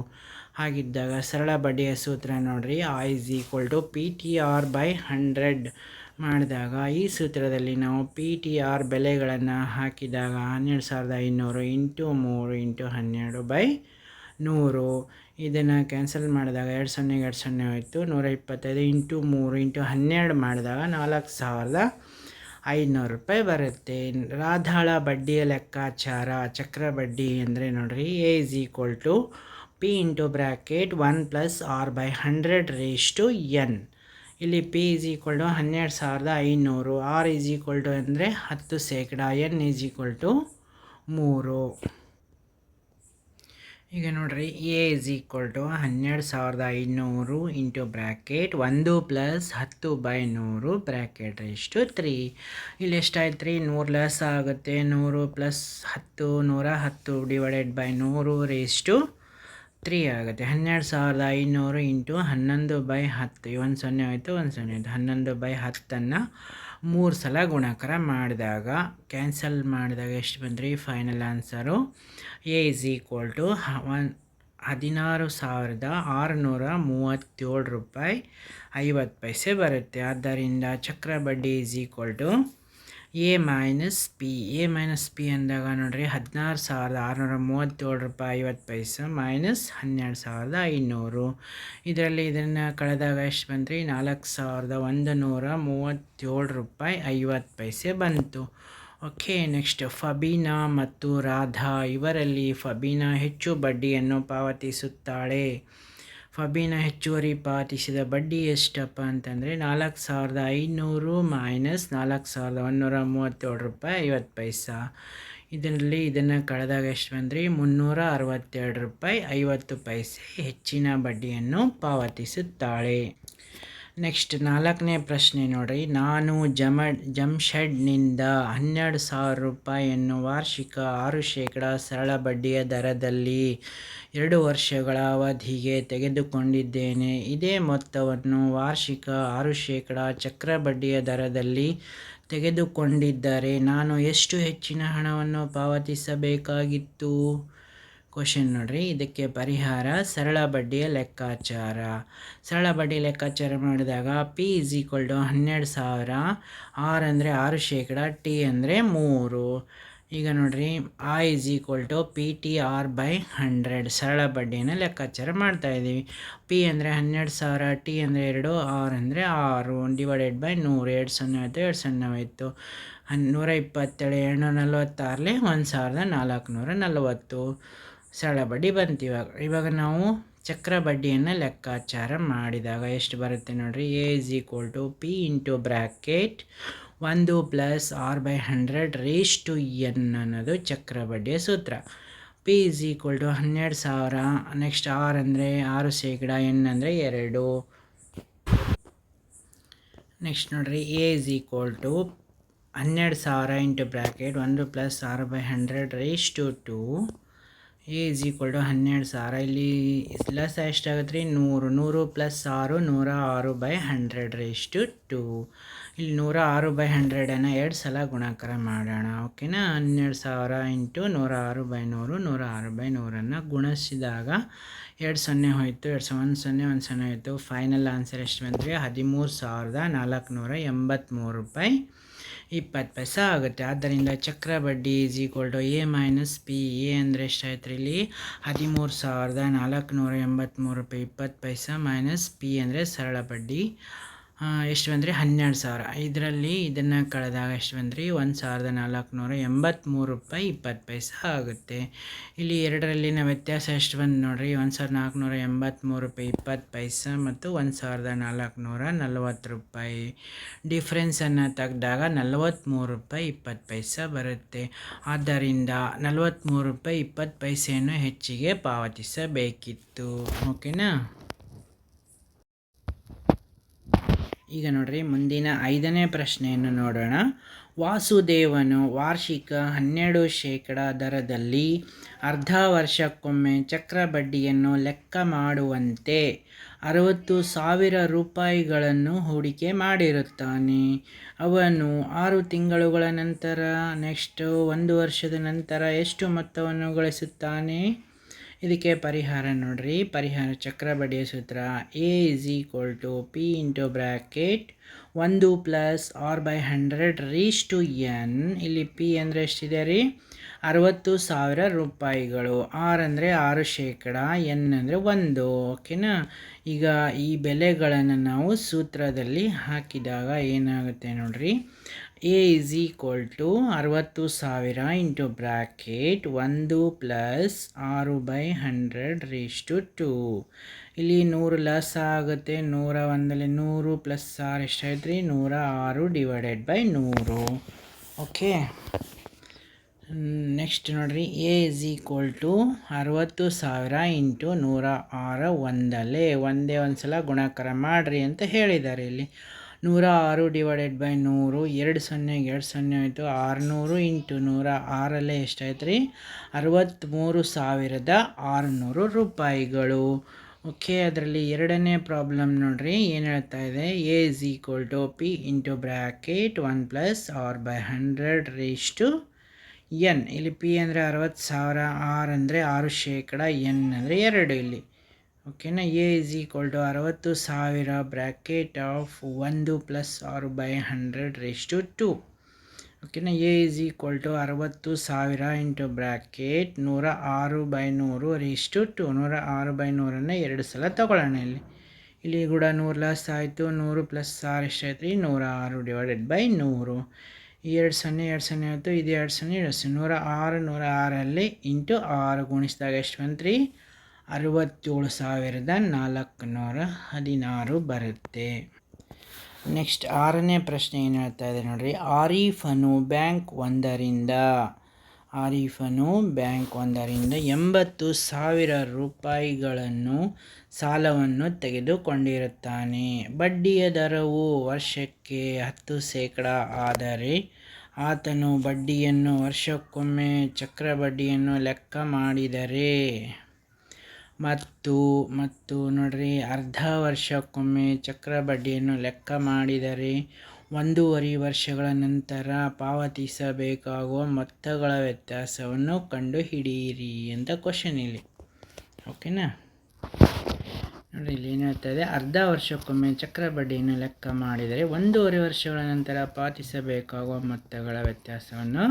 ಹಾಗಿದ್ದಾಗ ಸರಳ ಬಡ್ಡಿಯ ಸೂತ್ರ ನೋಡಿರಿ. I is equal to P T R by hundred ಮಾಡಿದಾಗ ಈ ಸೂತ್ರದಲ್ಲಿ ನಾವು ಪಿ ಟಿ ಆರ್ ಬೆಲೆಗಳನ್ನು ಹಾಕಿದಾಗ ಹನ್ನೆರಡು ಸಾವಿರದ ಐನೂರು ಇಂಟು ಮೂರು ಇಂಟು ಹನ್ನೆರಡು ಬೈ ನೂರು. ಇದನ್ನು ಕ್ಯಾನ್ಸಲ್ ಮಾಡಿದಾಗ ಎರಡು ಸೊನ್ನೆಗೆ ಎರಡು ಸೊನ್ನೆ ಹೋಯಿತು ನೂರ ಇಪ್ಪತ್ತೈದು ಇಂಟು ಮೂರು ಇಂಟು ಹನ್ನೆರಡು ಮಾಡಿದಾಗ ನಾಲ್ಕು ಸಾವಿರದ ಐನೂರು ರೂಪಾಯಿ ಬರುತ್ತೆ. ರಾಧಾಳ ಬಡ್ಡಿಯ ಲೆಕ್ಕಾಚಾರ, ಚಕ್ರ ಬಡ್ಡಿ ಅಂದರೆ ನೋಡಿರಿ A is equal to P into bracket one plus R by hundred raise to N ಇಲ್ಲಿ ಪಿ ಇಸ್ ಈಕ್ವಲ್ ಟು ಹನ್ನೆರಡು ಸಾವಿರದ ಐನೂರು. ಆರ್ ಈಸ್ ಈಕ್ವಲ್ ಟು ಅಂದರೆ ಹತ್ತು ಶೇಕಡ ಎನ್ ಈಸ್ ಈಕ್ವಲ್ ಟು ಮೂರು. ಈಗ ನೋಡ್ರಿ ಎ ಇಸ್ ಈಕ್ವಲ್ ಟು ಹನ್ನೆರಡು ಸಾವಿರದ ಐನೂರು ಇಂಟು ಬ್ರ್ಯಾಕೆಟ್ ಒಂದು ಪ್ಲಸ್ ಹತ್ತು ಬೈ ನೂರು ಬ್ರ್ಯಾಕೆಟ್ ಎಷ್ಟು ತ್ರೀ ಇಲ್ಲಿ ಎಷ್ಟಾಯ್ತು ರೀ ನೂರು ಲೆಸ್ ಆಗುತ್ತೆ. ನೂರು ಪ್ಲಸ್ ಹತ್ತು, ನೂರ ಹತ್ತು ಡಿವೈಡೆಡ್ ಬೈ ನೂರು ರೇಸ್ಟು ತ್ರೀ ಆಗುತ್ತೆ. ಹನ್ನೆರಡು ಸಾವಿರದ ಐನೂರು ಇಂಟು ಹನ್ನೊಂದು ಬೈ ಹತ್ತು. ಒಂದು ಸೊನ್ನೆ ಆಯಿತು, ಒಂದು ಸೊನ್ನೆ ಆಯಿತು. ಹನ್ನೊಂದು ಬೈ ಹತ್ತನ್ನು ಮೂರು ಸಲ ಗುಣಾಕಾರ ಮಾಡಿದಾಗ ಕ್ಯಾನ್ಸಲ್ ಮಾಡಿದಾಗ ಎಷ್ಟು ಬಂದ್ರಿ? Final answer A is equal to one ಹದಿನಾರು ಸಾವಿರದ ಆರುನೂರ ಮೂವತ್ತೇಳು ರೂಪಾಯಿ ಐವತ್ತು ಪೈಸೆ ಬರುತ್ತೆ. ಆದ್ದರಿಂದ ಚಕ್ರ ಬಡ್ಡಿ is equal to A minus P A minus P ಅಂದಾಗ ನೋಡಿರಿ ಹದಿನಾರು ಸಾವಿರದ ಆರುನೂರ ಮೂವತ್ತೇಳು ರೂಪಾಯಿ ಐವತ್ತು ಪೈಸೆ ಮೈನಸ್ ಹನ್ನೆರಡು ಸಾವಿರದ ಐನೂರು. ಇದರಲ್ಲಿ ಇದನ್ನು ಕಳೆದಾಗ ಎಷ್ಟು ಬಂದ್ರಿ ನಾಲ್ಕು ಸಾವಿರದ ಒಂದು ನೂರ ಮೂವತ್ತೇಳು ರೂಪಾಯಿ ಐವತ್ತು ಪೈಸೆ ಬಂತು. ಓಕೆ ನೆಕ್ಸ್ಟ್ ಫಬೀನಾ ಮತ್ತು ರಾಧಾ ಇವರಲ್ಲಿ ಫಬೀನಾ ಹೆಚ್ಚು ಬಡ್ಡಿಯನ್ನು ಪಾವತಿಸುತ್ತಾಳೆ. ಫಬೀನ ಹೆಚ್ಚುವರಿ ಪಾವತಿಸಿದ ಬಡ್ಡಿ ಎಷ್ಟಪ್ಪ ಅಂತಂದರೆ ನಾಲ್ಕು ಸಾವಿರದ ಐನೂರು ಮೈನಸ್ ನಾಲ್ಕು ಸಾವಿರದ ಒಂದುನೂರ ಮೂವತ್ತೇಳು ರೂಪಾಯಿ ಐವತ್ತು ಪೈಸಾ. ಇದರಲ್ಲಿ ಇದನ್ನು ಕಳೆದಾಗ ಎಷ್ಟು ಬಂದರೆ? ಮುನ್ನೂರ ಅರವತ್ತೆರಡು ರೂಪಾಯಿ ಐವತ್ತು ಪೈಸೆ ಹೆಚ್ಚಿನ ಬಡ್ಡಿಯನ್ನು ಪಾವತಿಸುತ್ತಾಳೆ. ನೆಕ್ಸ್ಟ್ ನಾಲ್ಕನೇ ಪ್ರಶ್ನೆ ನೋಡಿ. ನಾನು ಜಮ ಜಮ್ಷೆಡ್ನಿಂದ ಹನ್ನೆರಡು ಸಾವಿರ ರೂಪಾಯಿಯನ್ನು ವಾರ್ಷಿಕ ಆರು ಶೇಕಡ ಸರಳ ಬಡ್ಡಿಯ ದರದಲ್ಲಿ ಎರಡು ವರ್ಷಗಳ ಅವಧಿಗೆ ತೆಗೆದುಕೊಂಡಿದ್ದೇನೆ. ಇದೇ ಮೊತ್ತವನ್ನು ವಾರ್ಷಿಕ ಆರು ಶೇಕಡ ಚಕ್ರ ಬಡ್ಡಿಯ ದರದಲ್ಲಿ ತೆಗೆದುಕೊಂಡಿದ್ದರೆ ನಾನು ಎಷ್ಟು ಹೆಚ್ಚಿನ ಹಣವನ್ನು ಪಾವತಿಸಬೇಕಾಗಿತ್ತು? ಕ್ವಶನ್ ನೋಡ್ರಿ. ಇದಕ್ಕೆ ಪರಿಹಾರ ಸರಳ ಬಡ್ಡಿಯ ಲೆಕ್ಕಾಚಾರ. ಸರಳ ಬಡ್ಡಿ ಲೆಕ್ಕಾಚಾರ ಮಾಡಿದಾಗ ಪಿ ಇಸ್ ಈಕ್ವಲ್ ಟು ಹನ್ನೆರಡು ಸಾವಿರ ಆರ್ ಅಂದರೆ ಆರು ಶೇಕಡ ಟಿ ಅಂದರೆ ಮೂರು. ಈಗ ನೋಡಿರಿ. I is equal to P T R by hundred ಸರಳ ಬಡ್ಡಿಯನ್ನು ಲೆಕ್ಕಾಚಾರ ಮಾಡ್ತಾ ಇದ್ದೀವಿ ಪಿ ಅಂದರೆ ಹನ್ನೆರಡು ಸಾವಿರ ಟಿ ಅಂದರೆ ಎರಡು ಆರ್ ಅಂದರೆ ಆರು. ಡಿವೈಡೆಡ್ ಬೈ ನೂರು. ಎರಡು ಸೊನ್ನೆ ಆಯಿತು, ಎರಡು ಸೊನ್ನೆ ಆಯಿತು ಹನ್ ನೂರ ಇಪ್ಪತ್ತೇಳು, ಎರಡು ನಲ್ವತ್ತಾರಲೆ ಒಂದು ಸಾವಿರದ ನಾಲ್ಕುನೂರ ನಲವತ್ತು. ಸರಳ ಬಡ್ಡಿ ಬಂತು ಇವಾಗ. ಇವಾಗ ನಾವು ಚಕ್ರ ಬಡ್ಡಿಯನ್ನು ಲೆಕ್ಕಾಚಾರ ಮಾಡಿದಾಗ ಎಷ್ಟು ಬರುತ್ತೆ ನೋಡಿರಿ? A is equal to P into bracket ಒಂದು plus R by hundred raise to N ಅನ್ನೋದು ಚಕ್ರ ಬಡ್ಡಿಯ ಸೂತ್ರ. ಪಿ ಇಸ್ ಈಕ್ವಲ್ ಟು ಹನ್ನೆರಡು ಸಾವಿರ. ನೆಕ್ಸ್ಟ್ ಆರ್ ಅಂದರೆ ಆರು ಶೇಕಡ ಎನ್ ಅಂದರೆ ಎರಡು. ನೆಕ್ಸ್ಟ್ ನೋಡಿರಿ ಎ ಇಸ್ ಈಕ್ವಲ್ ಟು ಹನ್ನೆರಡು ಸಾವಿರ ಇಂಟು ಬ್ರ್ಯಾಕೆಟ್ ಒಂದು ಪ್ಲಸ್ ಆರು by hundred raise to two A is equal to ಹನ್ನೆರಡು ಸಾವಿರ ಇಲ್ಲಿ ಪ್ಲಸ್ ಎಷ್ಟಾಗುತ್ತೆ ರೀ ನೂರು. ನೂರು ಪ್ಲಸ್ ಆರು, ನೂರ ಆರು ಬೈ ಹಂಡ್ರೆಡ್ ರೇಷ್ಟು ಟು ಇಲ್ಲಿ ನೂರ ಆರು ಬೈ ಹಂಡ್ರೆಡನ್ನು ಎರಡು ಸಲ ಗುಣಾಕಾರ ಮಾಡೋಣ. ಓಕೆನಾ ಹನ್ನೆರಡು ಸಾವಿರ ಇಂಟು ನೂರ ಆರು ಬೈ ನೂರು, ನೂರ ಆರು ಬೈ ನೂರನ್ನು ಗುಣಿಸಿದಾಗ ಎರಡು ಸೊನ್ನೆ ಹೋಯಿತು. ಎರಡು ಸ ಒಂದು ಸೊನ್ನೆ ಒಂದು ಸೊನ್ನೆ ಹೋಯಿತು. ಫೈನಲ್ ಆನ್ಸರ್ ಎಷ್ಟು ಬಂದರೆ ಹದಿಮೂರು ಸಾವಿರದ ನಾಲ್ಕುನೂರ ಎಂಬತ್ತ್ಮೂರು ರೂಪಾಯಿ ಇಪ್ಪತ್ತು ಪೈಸೆ ಆಗುತ್ತೆ. ಆದ್ದರಿಂದ ಚಕ್ರ ಬಡ್ಡಿ is equal to A minus P A ಅಂದರೆ ಎಷ್ಟಾಯ್ತು ಇಲ್ಲಿ? ಹದಿಮೂರು ಸಾವಿರದ ನಾಲ್ಕುನೂರ ಎಂಬತ್ತ್ಮೂರು ರೂಪಾಯಿ, ಇಪ್ಪತ್ತು ಪೈಸ ಮೈನಸ್ ಪಿ ಅಂದರೆ ಸರಳ ಬಡ್ಡಿ ಎಷ್ಟು ಬಂದರೆ ಹನ್ನೆರಡು ಸಾವಿರ. ಇದರಲ್ಲಿ ಇದನ್ನು ಕಳೆದಾಗ ಎಷ್ಟು ಬಂದ್ರಿ ಒಂದು ಸಾವಿರದ ನಾಲ್ಕುನೂರ ಎಂಬತ್ತ್ಮೂರು ರೂಪಾಯಿ ಇಪ್ಪತ್ತು ಪೈಸೆ ಆಗುತ್ತೆ. ಇಲ್ಲಿ ಎರಡರಲ್ಲಿನ ವ್ಯತ್ಯಾಸ ಎಷ್ಟು ಬಂದು ನೋಡಿರಿ, ಒಂದು ಸಾವಿರದ ನಾಲ್ಕುನೂರ ಎಂಬತ್ತ್ಮೂರು ರೂಪಾಯಿ ಇಪ್ಪತ್ತು ಪೈಸೆ ಮತ್ತು ಒಂದು ಸಾವಿರದ ನಾಲ್ಕುನೂರ ನಲ್ವತ್ತು ರೂಪಾಯಿ. ಡಿಫ್ರೆನ್ಸನ್ನು ತೆಗೆದಾಗ ನಲ್ವತ್ತ್ಮೂರು ರೂಪಾಯಿ ಇಪ್ಪತ್ತು ಪೈಸೆ ಬರುತ್ತೆ. ಆದ್ದರಿಂದ ನಲ್ವತ್ತ್ಮೂರು ರೂಪಾಯಿ ಇಪ್ಪತ್ತು ಪೈಸೆಯನ್ನು ಹೆಚ್ಚಿಗೆ ಪಾವತಿಸಬೇಕಿತ್ತು. ಓಕೆನಾ ಈಗ ನೋಡ್ರಿ ಮುಂದಿನ ಐದನೇ ಪ್ರಶ್ನೆಯನ್ನು ನೋಡೋಣ. ವಾಸುದೇವನು ವಾರ್ಷಿಕ ಹನ್ನೆರಡು ಶೇಕಡ ದರದಲ್ಲಿ ಅರ್ಧ ವರ್ಷಕ್ಕೊಮ್ಮೆ ಚಕ್ರ ಬಡ್ಡಿಯನ್ನು ಲೆಕ್ಕ ಮಾಡುವಂತೆ ಅರವತ್ತು ಸಾವಿರ ರೂಪಾಯಿಗಳನ್ನು ಹೂಡಿಕೆ ಮಾಡಿರುತ್ತಾನೆ. ಅವನು ಆರು ತಿಂಗಳುಗಳ ನಂತರ, ನೆಕ್ಸ್ಟ್ ಒಂದು ವರ್ಷದ ನಂತರ ಎಷ್ಟು ಮೊತ್ತವನ್ನು ಗಳಿಸುತ್ತಾನೆ? ಇದಕ್ಕೆ ಪರಿಹಾರ ನೋಡ್ರಿ. ಪರಿಹಾರ ಚಕ್ರ ಬಡಿಯ ಸೂತ್ರ A is equal to P into bracket ಒಂದು plus R by hundred raise to N ಇಲ್ಲಿ ಪಿ ಅಂದರೆ ಎಷ್ಟಿದೆ ರೀ? ಅರವತ್ತು ಸಾವಿರ ರೂಪಾಯಿಗಳು. ಆರ್ ಅಂದರೆ ಆರು ಶೇಕಡ ಎನ್ ಅಂದರೆ ಒಂದು. ಓಕೆನಾ ಈಗ ಈ ಬೆಲೆಗಳನ್ನು ನಾವು ಸೂತ್ರದಲ್ಲಿ ಹಾಕಿದಾಗ ಏನಾಗುತ್ತೆ ನೋಡ್ರಿ? ಎ ಇಸ್ ಈಕ್ವಲ್ ಟು ಅರವತ್ತು ಸಾವಿರ ಇಂಟು ಬ್ರ್ಯಾಕೆಟ್ ಒಂದು ಪ್ಲಸ್ ಆರು by hundred raise to two ಇಲ್ಲಿ ನೂರು ಲಸ್ ಆಗುತ್ತೆ, ನೂರ ಒಂದಲ್ಲಿ ನೂರು ಪ್ಲಸ್ ಆರು ಎಷ್ಟಾಯ್ತು ರೀ ನೂರ ಆರು ಡಿವೈಡೆಡ್ ಬೈ ನೂರು. ಓಕೆ ನೆಕ್ಸ್ಟ್ ನೋಡಿರಿ ಎ ಇಸ್ ಈಕ್ವಲ್ ಟು ಅರವತ್ತು ಸಾವಿರ ಇಂಟು ನೂರ ಆರು ಒಂದಲ್ಲೇ ಒಂದೇ ಒಂದು ಸಲ ಗುಣಾಕಾರ ಮಾಡಿರಿ ಅಂತ ಹೇಳಿದ್ದಾರೆ ಇಲ್ಲಿ. ನೂರ ಆರು ಡಿವೈಡೆಡ್ ಬೈ ನೂರು, ಎರಡು ಸೊನ್ನೆಗೆ ಎರಡು ಸೊನ್ನೆ ಆಯಿತು, ಆರುನೂರು ಇಂಟು ನೂರ ಆರಲ್ಲೇ ಎಷ್ಟಾಯ್ತು ರೀ? ಅರವತ್ತ್ಮೂರು ಸಾವಿರದ ಆರುನೂರು ರೂಪಾಯಿಗಳು. ಓಕೆ, ಅದರಲ್ಲಿ ಎರಡನೇ ಪ್ರಾಬ್ಲಮ್ ನೋಡಿರಿ, ಏನು ಹೇಳ್ತಾ ಇದೆ? A is equal to P into bracket one plus R by hundred raise to N ಇಲ್ಲಿ ಪಿ ಅಂದರೆ ಅರವತ್ತು ಸಾವಿರ ಆರ್ ಅಂದರೆ ಆರು ಶೇಕಡ ಎನ್ ಅಂದರೆ ಎರಡು ಇಲ್ಲಿ. ಓಕೆನಾ ಎ ಇಸ್ ಈಕ್ವಲ್ ಟು ಅರವತ್ತು ಸಾವಿರ ಬ್ರ್ಯಾಕೆಟ್ ಆಫ್ ಒಂದು ಪ್ಲಸ್ ಆರು by hundred raise to two ಓಕೆನಾ ಎ ಇಸ್ ಈಕ್ವಲ್ ಟು ಅರವತ್ತು ಸಾವಿರ ಇಂಟು ಬ್ರ್ಯಾಕೆಟ್ ನೂರ ಆರು ಬೈ ನೂರು ರೇಸ್ ಟು ನೂರ ಆರು ಬೈ ನೂರನ್ನು ಎರಡು ಸಲ ತಗೊಳ್ಳೋಣ ಇಲ್ಲಿ. ಇಲ್ಲಿ ಕೂಡ ನೂರು ಲಾಸ್ ಆಯಿತು. ನೂರು ಪ್ಲಸ್ ಆರು ಎಷ್ಟಾಯ್ತು? ರೀ ನೂರ ಆರು ಡಿವೈಡೆಡ್ ಬೈ ನೂರು. ಎರಡು ಸೊನ್ನೆ ಎರಡು ಸೊನ್ನೆ ಆಯಿತು. ಇದು ಎರಡು ಸೊನ್ನೆ ಎರಡು ಸೊನ್ನೆ. ನೂರ ಆರು, ನೂರ ಆರಲ್ಲಿ ಇಂಟು ಆರು ಗುಣಿಸಿದಾಗ ಎಷ್ಟು ಬಂತು ಅರವತ್ತೇಳು ಸಾವಿರದ ನಾಲ್ಕುನೂರ ಹದಿನಾರು ಬರುತ್ತೆ. ನೆಕ್ಸ್ಟ್ ಆರನೇ ಪ್ರಶ್ನೆ ಏನು ಹೇಳ್ತಾ ಇದೆ ನೋಡಿರಿ. ಆರೀಫನು ಬ್ಯಾಂಕ್ ಒಂದರಿಂದ, ಆರೀಫನು ಬ್ಯಾಂಕ್ ಒಂದರಿಂದ ಎಂಬತ್ತು ಸಾವಿರ ರೂಪಾಯಿಗಳನ್ನು ಸಾಲವನ್ನು ತೆಗೆದುಕೊಂಡಿರುತ್ತಾನೆ. ಬಡ್ಡಿಯ ದರವು ವರ್ಷಕ್ಕೆ ಹತ್ತು ಶೇಕಡ. ಆದರೆ ಆತನು ಬಡ್ಡಿಯನ್ನು ವರ್ಷಕ್ಕೊಮ್ಮೆ ಚಕ್ರ ಬಡ್ಡಿಯನ್ನು ಲೆಕ್ಕ ಮಾಡಿದರೆ ಮತ್ತು ಮತ್ತು ನೋಡ್ರಿ, ಅರ್ಧ ವರ್ಷಕ್ಕೊಮ್ಮೆ ಚಕ್ರ ಬಡ್ಡಿಯನ್ನು ಲೆಕ್ಕ ಮಾಡಿದರೆ ಒಂದೂವರೆ ವರ್ಷಗಳ ನಂತರ ಪಾವತಿಸಬೇಕಾಗುವ ಮೊತ್ತಗಳ ವ್ಯತ್ಯಾಸವನ್ನು ಕಂಡುಹಿಡಿಯಿರಿ ಅಂತ ಕ್ವಶನ್ ಇಲ್ಲಿ. ಓಕೆನಾ ನೋಡಿ ಇಲ್ಲಿ ಏನಾಗ್ತದೆ ಅರ್ಧ ವರ್ಷಕ್ಕೊಮ್ಮೆ ಚಕ್ರ ಬಡ್ಡಿಯನ್ನು ಲೆಕ್ಕ ಮಾಡಿದರೆ ಒಂದೂವರೆ ವರ್ಷಗಳ ನಂತರ ಪಾವತಿಸಬೇಕಾಗುವ ಮೊತ್ತಗಳ ವ್ಯತ್ಯಾಸವನ್ನು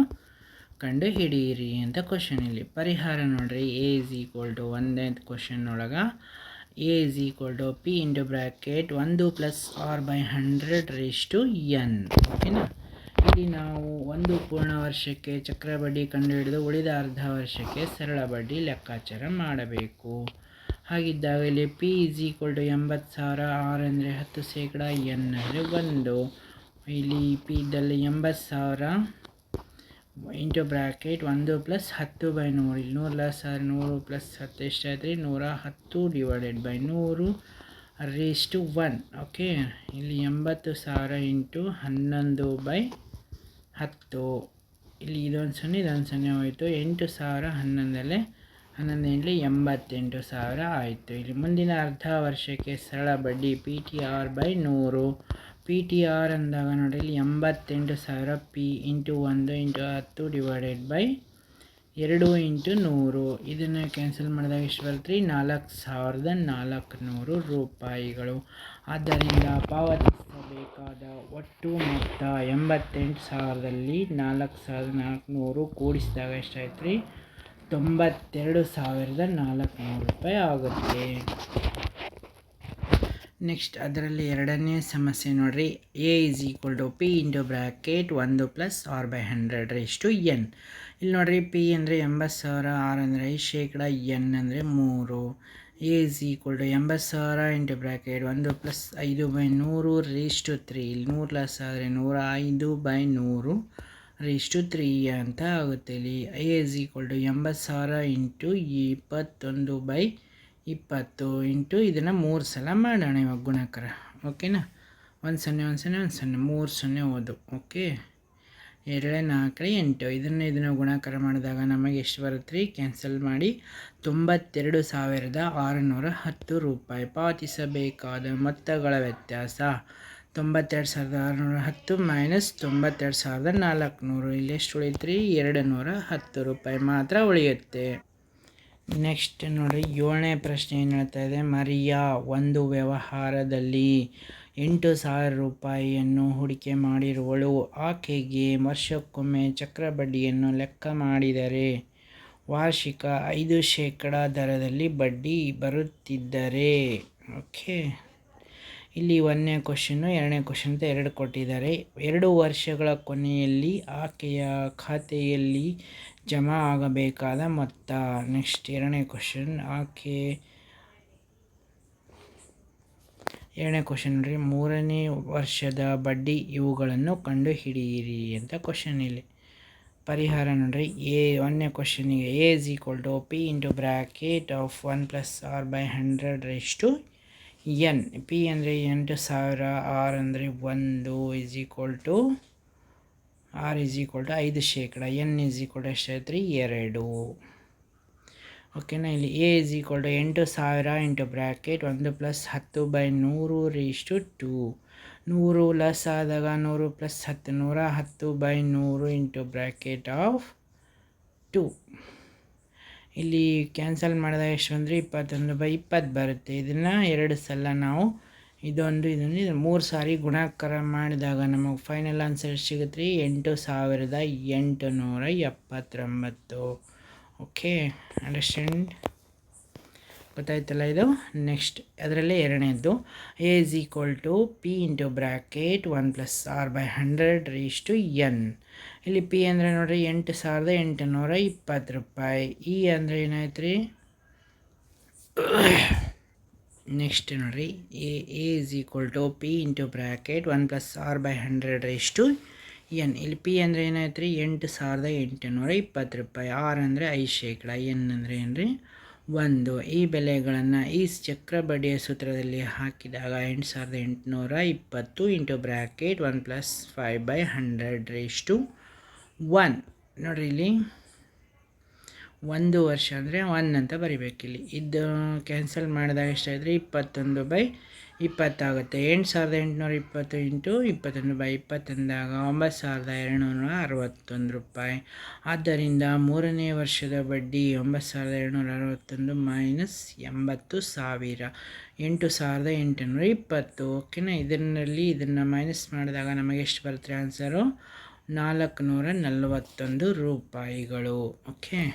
ಕಂಡು ಹಿಡಿಯಿರಿ ಅಂತ ಕ್ವಶನ್ ಇಲ್ಲಿ. ಪರಿಹಾರ ನೋಡ್ರಿ. ಎ ಇಸ್ ಈಕ್ವಲ್ ಟು ಒಂದೇ ಕ್ವಶನ್ ಒಳಗೆ A is equal to P into bracket ಒಂದು plus R by hundred raise to N ಓಕೆನಾ ಇಲ್ಲಿ ನಾವು ಒಂದು ಪೂರ್ಣ ವರ್ಷಕ್ಕೆ ಚಕ್ರ ಬಡ್ಡಿ ಕಂಡುಹಿಡಿದು ಉಳಿದ ಅರ್ಧ ವರ್ಷಕ್ಕೆ ಸರಳ ಬಡ್ಡಿ ಲೆಕ್ಕಾಚಾರ ಮಾಡಬೇಕು. ಹಾಗಿದ್ದಾಗ ಇಲ್ಲಿ ಪಿ ಇಸ್ ಈಕ್ವಲ್ ಟು ಎಂಬತ್ತು ಸಾವಿರ ಆರ್ ಅಂದರೆ ಹತ್ತು ಶೇಕಡ ಎನ್ ಅಂದರೆ ಒಂದು. ಇಲ್ಲಿ ಪಿ ಇದ್ದಲ್ಲಿ ಎಂಬತ್ತು ಸಾವಿರ ಇಂಟು ಬ್ರ್ಯಾಕೆಟ್ ಒಂದು ಪ್ಲಸ್ ಹತ್ತು ಬೈ ನೂರು ಇಲ್ಲಿ ನೂರು ಪ್ಲಸ್ ನೂರು ಪ್ಲಸ್ ಹತ್ತು ಎಷ್ಟಾಯ್ತು ನೂರ ಹತ್ತು ಡಿವೈಡೆಡ್ ಬೈ ನೂರು ಟು ಒನ್ ಓಕೆ ಇಲ್ಲಿ ಎಂಬತ್ತು ಸಾವಿರ ಇಂಟು ಹನ್ನೊಂದು ಬೈ ಹತ್ತು. ಇಲ್ಲಿ ಇದೊಂದು ಸೊನ್ನೆ ಇದೊಂದು ಸೊನ್ನೆ ಹೋಯಿತು. ಎಂಟು ಸಾವಿರ ಹನ್ನೊಂದಲ್ಲೇ ಹನ್ನೊಂದು ಎಂಟು ಎಂಬತ್ತೆಂಟು ಸಾವಿರ ಆಯಿತು. ಇಲ್ಲಿ ಮುಂದಿನ ಅರ್ಧ ವರ್ಷಕ್ಕೆ ಸರಳ ಬಡ್ಡಿ ಪಿ ಟಿ ಆರ್ ಬೈ ನೂರು. ಪಿ ಟಿ ಆರ್ ಅಂದಾಗ ನೋಡಿ ಇಲ್ಲಿ ಎಂಬತ್ತೆಂಟು ಸಾವಿರ ಪಿ ಇಂಟು ಒಂದು ಇಂಟು ಹತ್ತು ಡಿವೈಡೆಡ್ ಬೈ ಎರಡು ಇಂಟು ನೂರು. ಇದನ್ನು ಕ್ಯಾನ್ಸಲ್ ಮಾಡಿದಾಗ ಎಷ್ಟು ಬರುತ್ತೆ? ರೀ ನಾಲ್ಕು ಸಾವಿರದ ನಾಲ್ಕುನೂರು ರೂಪಾಯಿಗಳು. ಆದ್ದರಿಂದ ಪಾವತಿಸಬೇಕಾದ ಒಟ್ಟು ಮೊತ್ತ ಎಂಬತ್ತೆಂಟು ಸಾವಿರದಲ್ಲಿ ನಾಲ್ಕು ಸಾವಿರದ ನಾಲ್ಕುನೂರು ಕೂಡಿಸಿದಾಗ ಎಷ್ಟಾಯ್ತು ರೀ ತೊಂಬತ್ತೆರಡು ಸಾವಿರದ ನಾಲ್ಕುನೂರು ರೂಪಾಯಿ ಆಗುತ್ತೆ. ನೆಕ್ಸ್ಟ್ ಅದರಲ್ಲಿ ಎರಡನೇ ಸಮಸ್ಯೆ ನೋಡಿರಿ. A is equal to P into bracket ಒಂದು plus R by hundred to N ಇಲ್ಲಿ ನೋಡಿರಿ ಪಿ ಅಂದರೆ ಎಂಬತ್ತು ಸಾವಿರ ಆರ್ ಅಂದರೆ ಐದು ಶೇಕಡ ಎನ್ ಅಂದರೆ ಮೂರು. ಎ ಇಸ್ ಈಕ್ವಲ್ ಟು ಎಂಬತ್ತು ಸಾವಿರ ಇಂಟು ಬ್ರ್ಯಾಕೆಟ್ ಒಂದು ಪ್ಲಸ್ ಐದು ಬೈ ನೂರು ಟು ತ್ರೀ ಇಲ್ಲಿ ನೂರು ಪ್ಲಸ್ ಆದರೆ ನೂರ ಐದು ಬೈ ನೂರು ಟು ತ್ರೀ ಅಂತ ಆಗುತ್ತೆ ಇಲ್ಲಿ. ಎ ಇಸ್ ಈಕ್ವಲ್ ಟು ಎಂಬತ್ತು ಸಾವಿರ ಇಂಟು ಇಪ್ಪತ್ತೊಂದು ಬೈ ಇಪ್ಪತ್ತು ಇಂಟು ಇದನ್ನು ಮೂರು ಸಲ ಮಾಡೋಣ ಇವಾಗ ಗುಣಾಕಾರ. ಓಕೆನಾ? ಒಂದು ಸೊನ್ನೆ ಒಂದು ಸೊನ್ನೆ ಒಂದು ಸೊನ್ನೆ, ಮೂರು ಸೊನ್ನೆ ಓದು. ಓಕೆ? ಎರಡೇ ನಾಲ್ಕನೇ ಎಂಟು. ಇದನ್ನು ಇದನ್ನು ಗುಣಾಕಾರ ಮಾಡಿದಾಗ ನಮಗೆ ಎಷ್ಟು ಬರುತ್ತೆ ರೀ ಕ್ಯಾನ್ಸಲ್ ಮಾಡಿ ತೊಂಬತ್ತೆರಡು ಸಾವಿರದ ಆರುನೂರ ಹತ್ತು ರೂಪಾಯಿ. ಪಾವತಿಸಬೇಕಾದ ಮೊತ್ತಗಳ ವ್ಯತ್ಯಾಸ. ತೊಂಬತ್ತೆರಡು ಸಾವಿರದ ಆರುನೂರ ಹತ್ತು ಮೈನಸ್ ತೊಂಬತ್ತೆರಡು ಸಾವಿರದ ನಾಲ್ಕುನೂರು. ಇಲ್ಲಿ ಎಷ್ಟು ಉಳಿಯುತ್ತೆ ರೀ ಎರಡು ನೂರ ಹತ್ತು ರೂಪಾಯಿ ಮಾತ್ರ ಉಳಿಯುತ್ತೆ. ನೆಕ್ಸ್ಟ್ ನೋಡಿ ಏಳನೇ ಪ್ರಶ್ನೆ ಏನು ಹೇಳ್ತಾ ಇದೆ? ಮರಿಯಾ, ಒಂದು ವ್ಯವಹಾರದಲ್ಲಿ ಎಂಟು ಸಾವಿರ ರೂಪಾಯಿಯನ್ನು ಹೂಡಿಕೆ ಮಾಡಿರುವಳು. ಆಕೆಗೆ ವರ್ಷಕ್ಕೊಮ್ಮೆ ಚಕ್ರಬಡ್ಡಿಯನ್ನು ಲೆಕ್ಕ ಮಾಡಿದರೆ ವಾರ್ಷಿಕ ಐದು ಶೇಕಡ ದರದಲ್ಲಿ ಬಡ್ಡಿ ಬರುತ್ತಿದ್ದರೆ. ಓಕೆ. ಇಲ್ಲಿ ಒಂದನೇ ಕ್ವಶನ್ನು ಎರಡನೇ ಕ್ವಶನ್ ಅಂತ ಎರಡು ಕೊಟ್ಟಿದ್ದಾರೆ. ಎರಡು ವರ್ಷಗಳ ಕೊನೆಯಲ್ಲಿ ಆಕೆಯ ಖಾತೆಯಲ್ಲಿ ಜಮಾ ಆಗಬೇಕಾದ ಮೊತ್ತ. ನೆಕ್ಸ್ಟ್ ಎರಡನೇ ಕ್ವಶನ್ ಆಕೆ ಎರಡನೇ ಕ್ವಶನ್ ನೋಡ್ರಿ ಮೂರನೇ ವರ್ಷದ ಬಡ್ಡಿ ಇವುಗಳನ್ನು ಕಂಡುಹಿಡಿಯಿರಿ ಅಂತ ಕ್ವಶನ್ ಇಲ್ಲಿ. ಪರಿಹಾರ ನೋಡಿರಿ ಎ, ಒಂದನೇ ಕ್ವಶನಿಗೆ A is equal to P into bracket of one plus R by hundred raised to N P ಅಂದರೆ ಎಂಟು ಸಾವಿರ ಆರ್ ಅಂದರೆ ಒಂದು is equal to R is equal to ಐದು ಶೇಕಡ ಎನ್ ಈಸ್ ಈಕ್ವಲ್ ಟು ಎಷ್ಟು ರೀ ಎರಡು ಓಕೆನಾ ಇಲ್ಲಿ ಎ ಇಸ್ ಈಕ್ವಲ್ ಟು ಎಂಟು ಸಾವಿರ ಇಂಟು ಬ್ರ್ಯಾಕೆಟ್ ಒಂದು ಪ್ಲಸ್ ಹತ್ತು ಬೈ ನೂರು ರೀಸ್ಟು ಟು ನೂರು ಲಸ್ ಆದಾಗ ನೂರು ಪ್ಲಸ್ ಹತ್ತು ನೂರ ಹತ್ತು ಬೈ ನೂರು ಇಂಟು ಬ್ರ್ಯಾಕೆಟ್ ಆಫ್ ಟು ಇಲ್ಲಿ ಕ್ಯಾನ್ಸಲ್ ಮಾಡಿದಾಗ ಎಷ್ಟು ಅಂದರೆ ಇಪ್ಪತ್ತೊಂದು ಬೈ ಇಪ್ಪತ್ತು ಬರುತ್ತೆ. ಇದನ್ನು ಎರಡು ಸಲ ನಾವು ಇದೊಂದು ಇದೊಂದು, ಇದು ಮೂರು ಸಾರಿ ಗುಣಾಕಾರ ಮಾಡಿದಾಗ ನಮಗೆ ಫೈನಲ್ ಆನ್ಸರ್ ಸಿಗುತ್ತೆ ರೀ ಎಂಟು ಸಾವಿರದ ಎಂಟು ನೂರ ಎಪ್ಪತ್ತೊಂಬತ್ತು. ಓಕೆ ಅಂಡರ್ಸ್ಟ್ಯಾಂಡ್ ಗೊತ್ತಾಯ್ತಲ್ಲ ಇದು? ನೆಕ್ಸ್ಟ್ ಅದರಲ್ಲೇ ಎರಡನೇದು A is equal to P into bracket one plus R by hundred raise to N ಇಲ್ಲಿ ಪಿ ಅಂದರೆ ನೋಡಿರಿ ಎಂಟು ಸಾವಿರದ ಎಂಟು ನೂರ ಇಪ್ಪತ್ತು ರೂಪಾಯಿ. ಇ ಅಂದರೆ ಏನಾಯ್ತು ರೀ ನೆಕ್ಸ್ಟ್ ನೋಡಿರಿ A A is equal to P into bracket one plus R by hundred ಎಷ್ಟು ಎನ್ ಇಲ್ಲಿ ಪಿ ಅಂದರೆ ಏನಾಯ್ತು ರೀ ಎಂಟು ಸಾವಿರದ ಎಂಟುನೂರ ಇಪ್ಪತ್ತು ರೂಪಾಯಿ. ಆರ್ ಅಂದರೆ ಐದು ಶೇಕಡ ಎನ್ ಅಂದರೆ ಏನು ರೀ ಒಂದು. ಈ ಬೆಲೆಗಳನ್ನು ಈ ಚಕ್ರ ಬಡ್ಡಿಯ ಸೂತ್ರದಲ್ಲಿ ಹಾಕಿದಾಗ ಎಂಟು ಸಾವಿರದ ಎಂಟುನೂರ ಇಪ್ಪತ್ತು into bracket one plus five by hundred raised to one ನೋಡಿರಿ ಇಲ್ಲಿ. ಒಂದು ವರ್ಷ ಅಂದರೆ ಒನ್ ಅಂತ ಬರಿಬೇಕಿಲ್ಲಿ ಇದು ಕ್ಯಾನ್ಸಲ್ ಮಾಡಿದಾಗ ಎಷ್ಟಾಯಿದ್ರೆ ಇಪ್ಪತ್ತೊಂದು ಬೈ ಇಪ್ಪತ್ತಾಗುತ್ತೆ ಎಂಟು ಸಾವಿರದ ಎಂಟುನೂರ ಇಪ್ಪತ್ತು ಇಂಟು ಇಪ್ಪತ್ತೊಂದು ಬೈ ಇಪ್ಪತ್ತೊಂದಾಗ ಒಂಬತ್ತು ಸಾವಿರದ ಎರಡುನೂರ ಅರವತ್ತೊಂದು ರೂಪಾಯಿ. ಆದ್ದರಿಂದ ಮೂರನೇ ವರ್ಷದ ಬಡ್ಡಿ ಒಂಬತ್ತು ಸಾವಿರದ ಎರಡುನೂರ ಅರವತ್ತೊಂದು ಮೈನಸ್ ಎಂಬತ್ತು ಸಾವಿರ. ಎಂಟು ಸಾವಿರದ ಎಂಟುನೂರ ಇಪ್ಪತ್ತು. ಓಕೆನಾ? ಇದರಲ್ಲಿ ಇದನ್ನು ಮೈನಸ್ ಮಾಡಿದಾಗ ನಮಗೆ ಎಷ್ಟು ಬರುತ್ತೆ ಆನ್ಸರು ನಾಲ್ಕುನೂರ ನಲವತ್ತೊಂದು ರೂಪಾಯಿಗಳು. ಓಕೆ?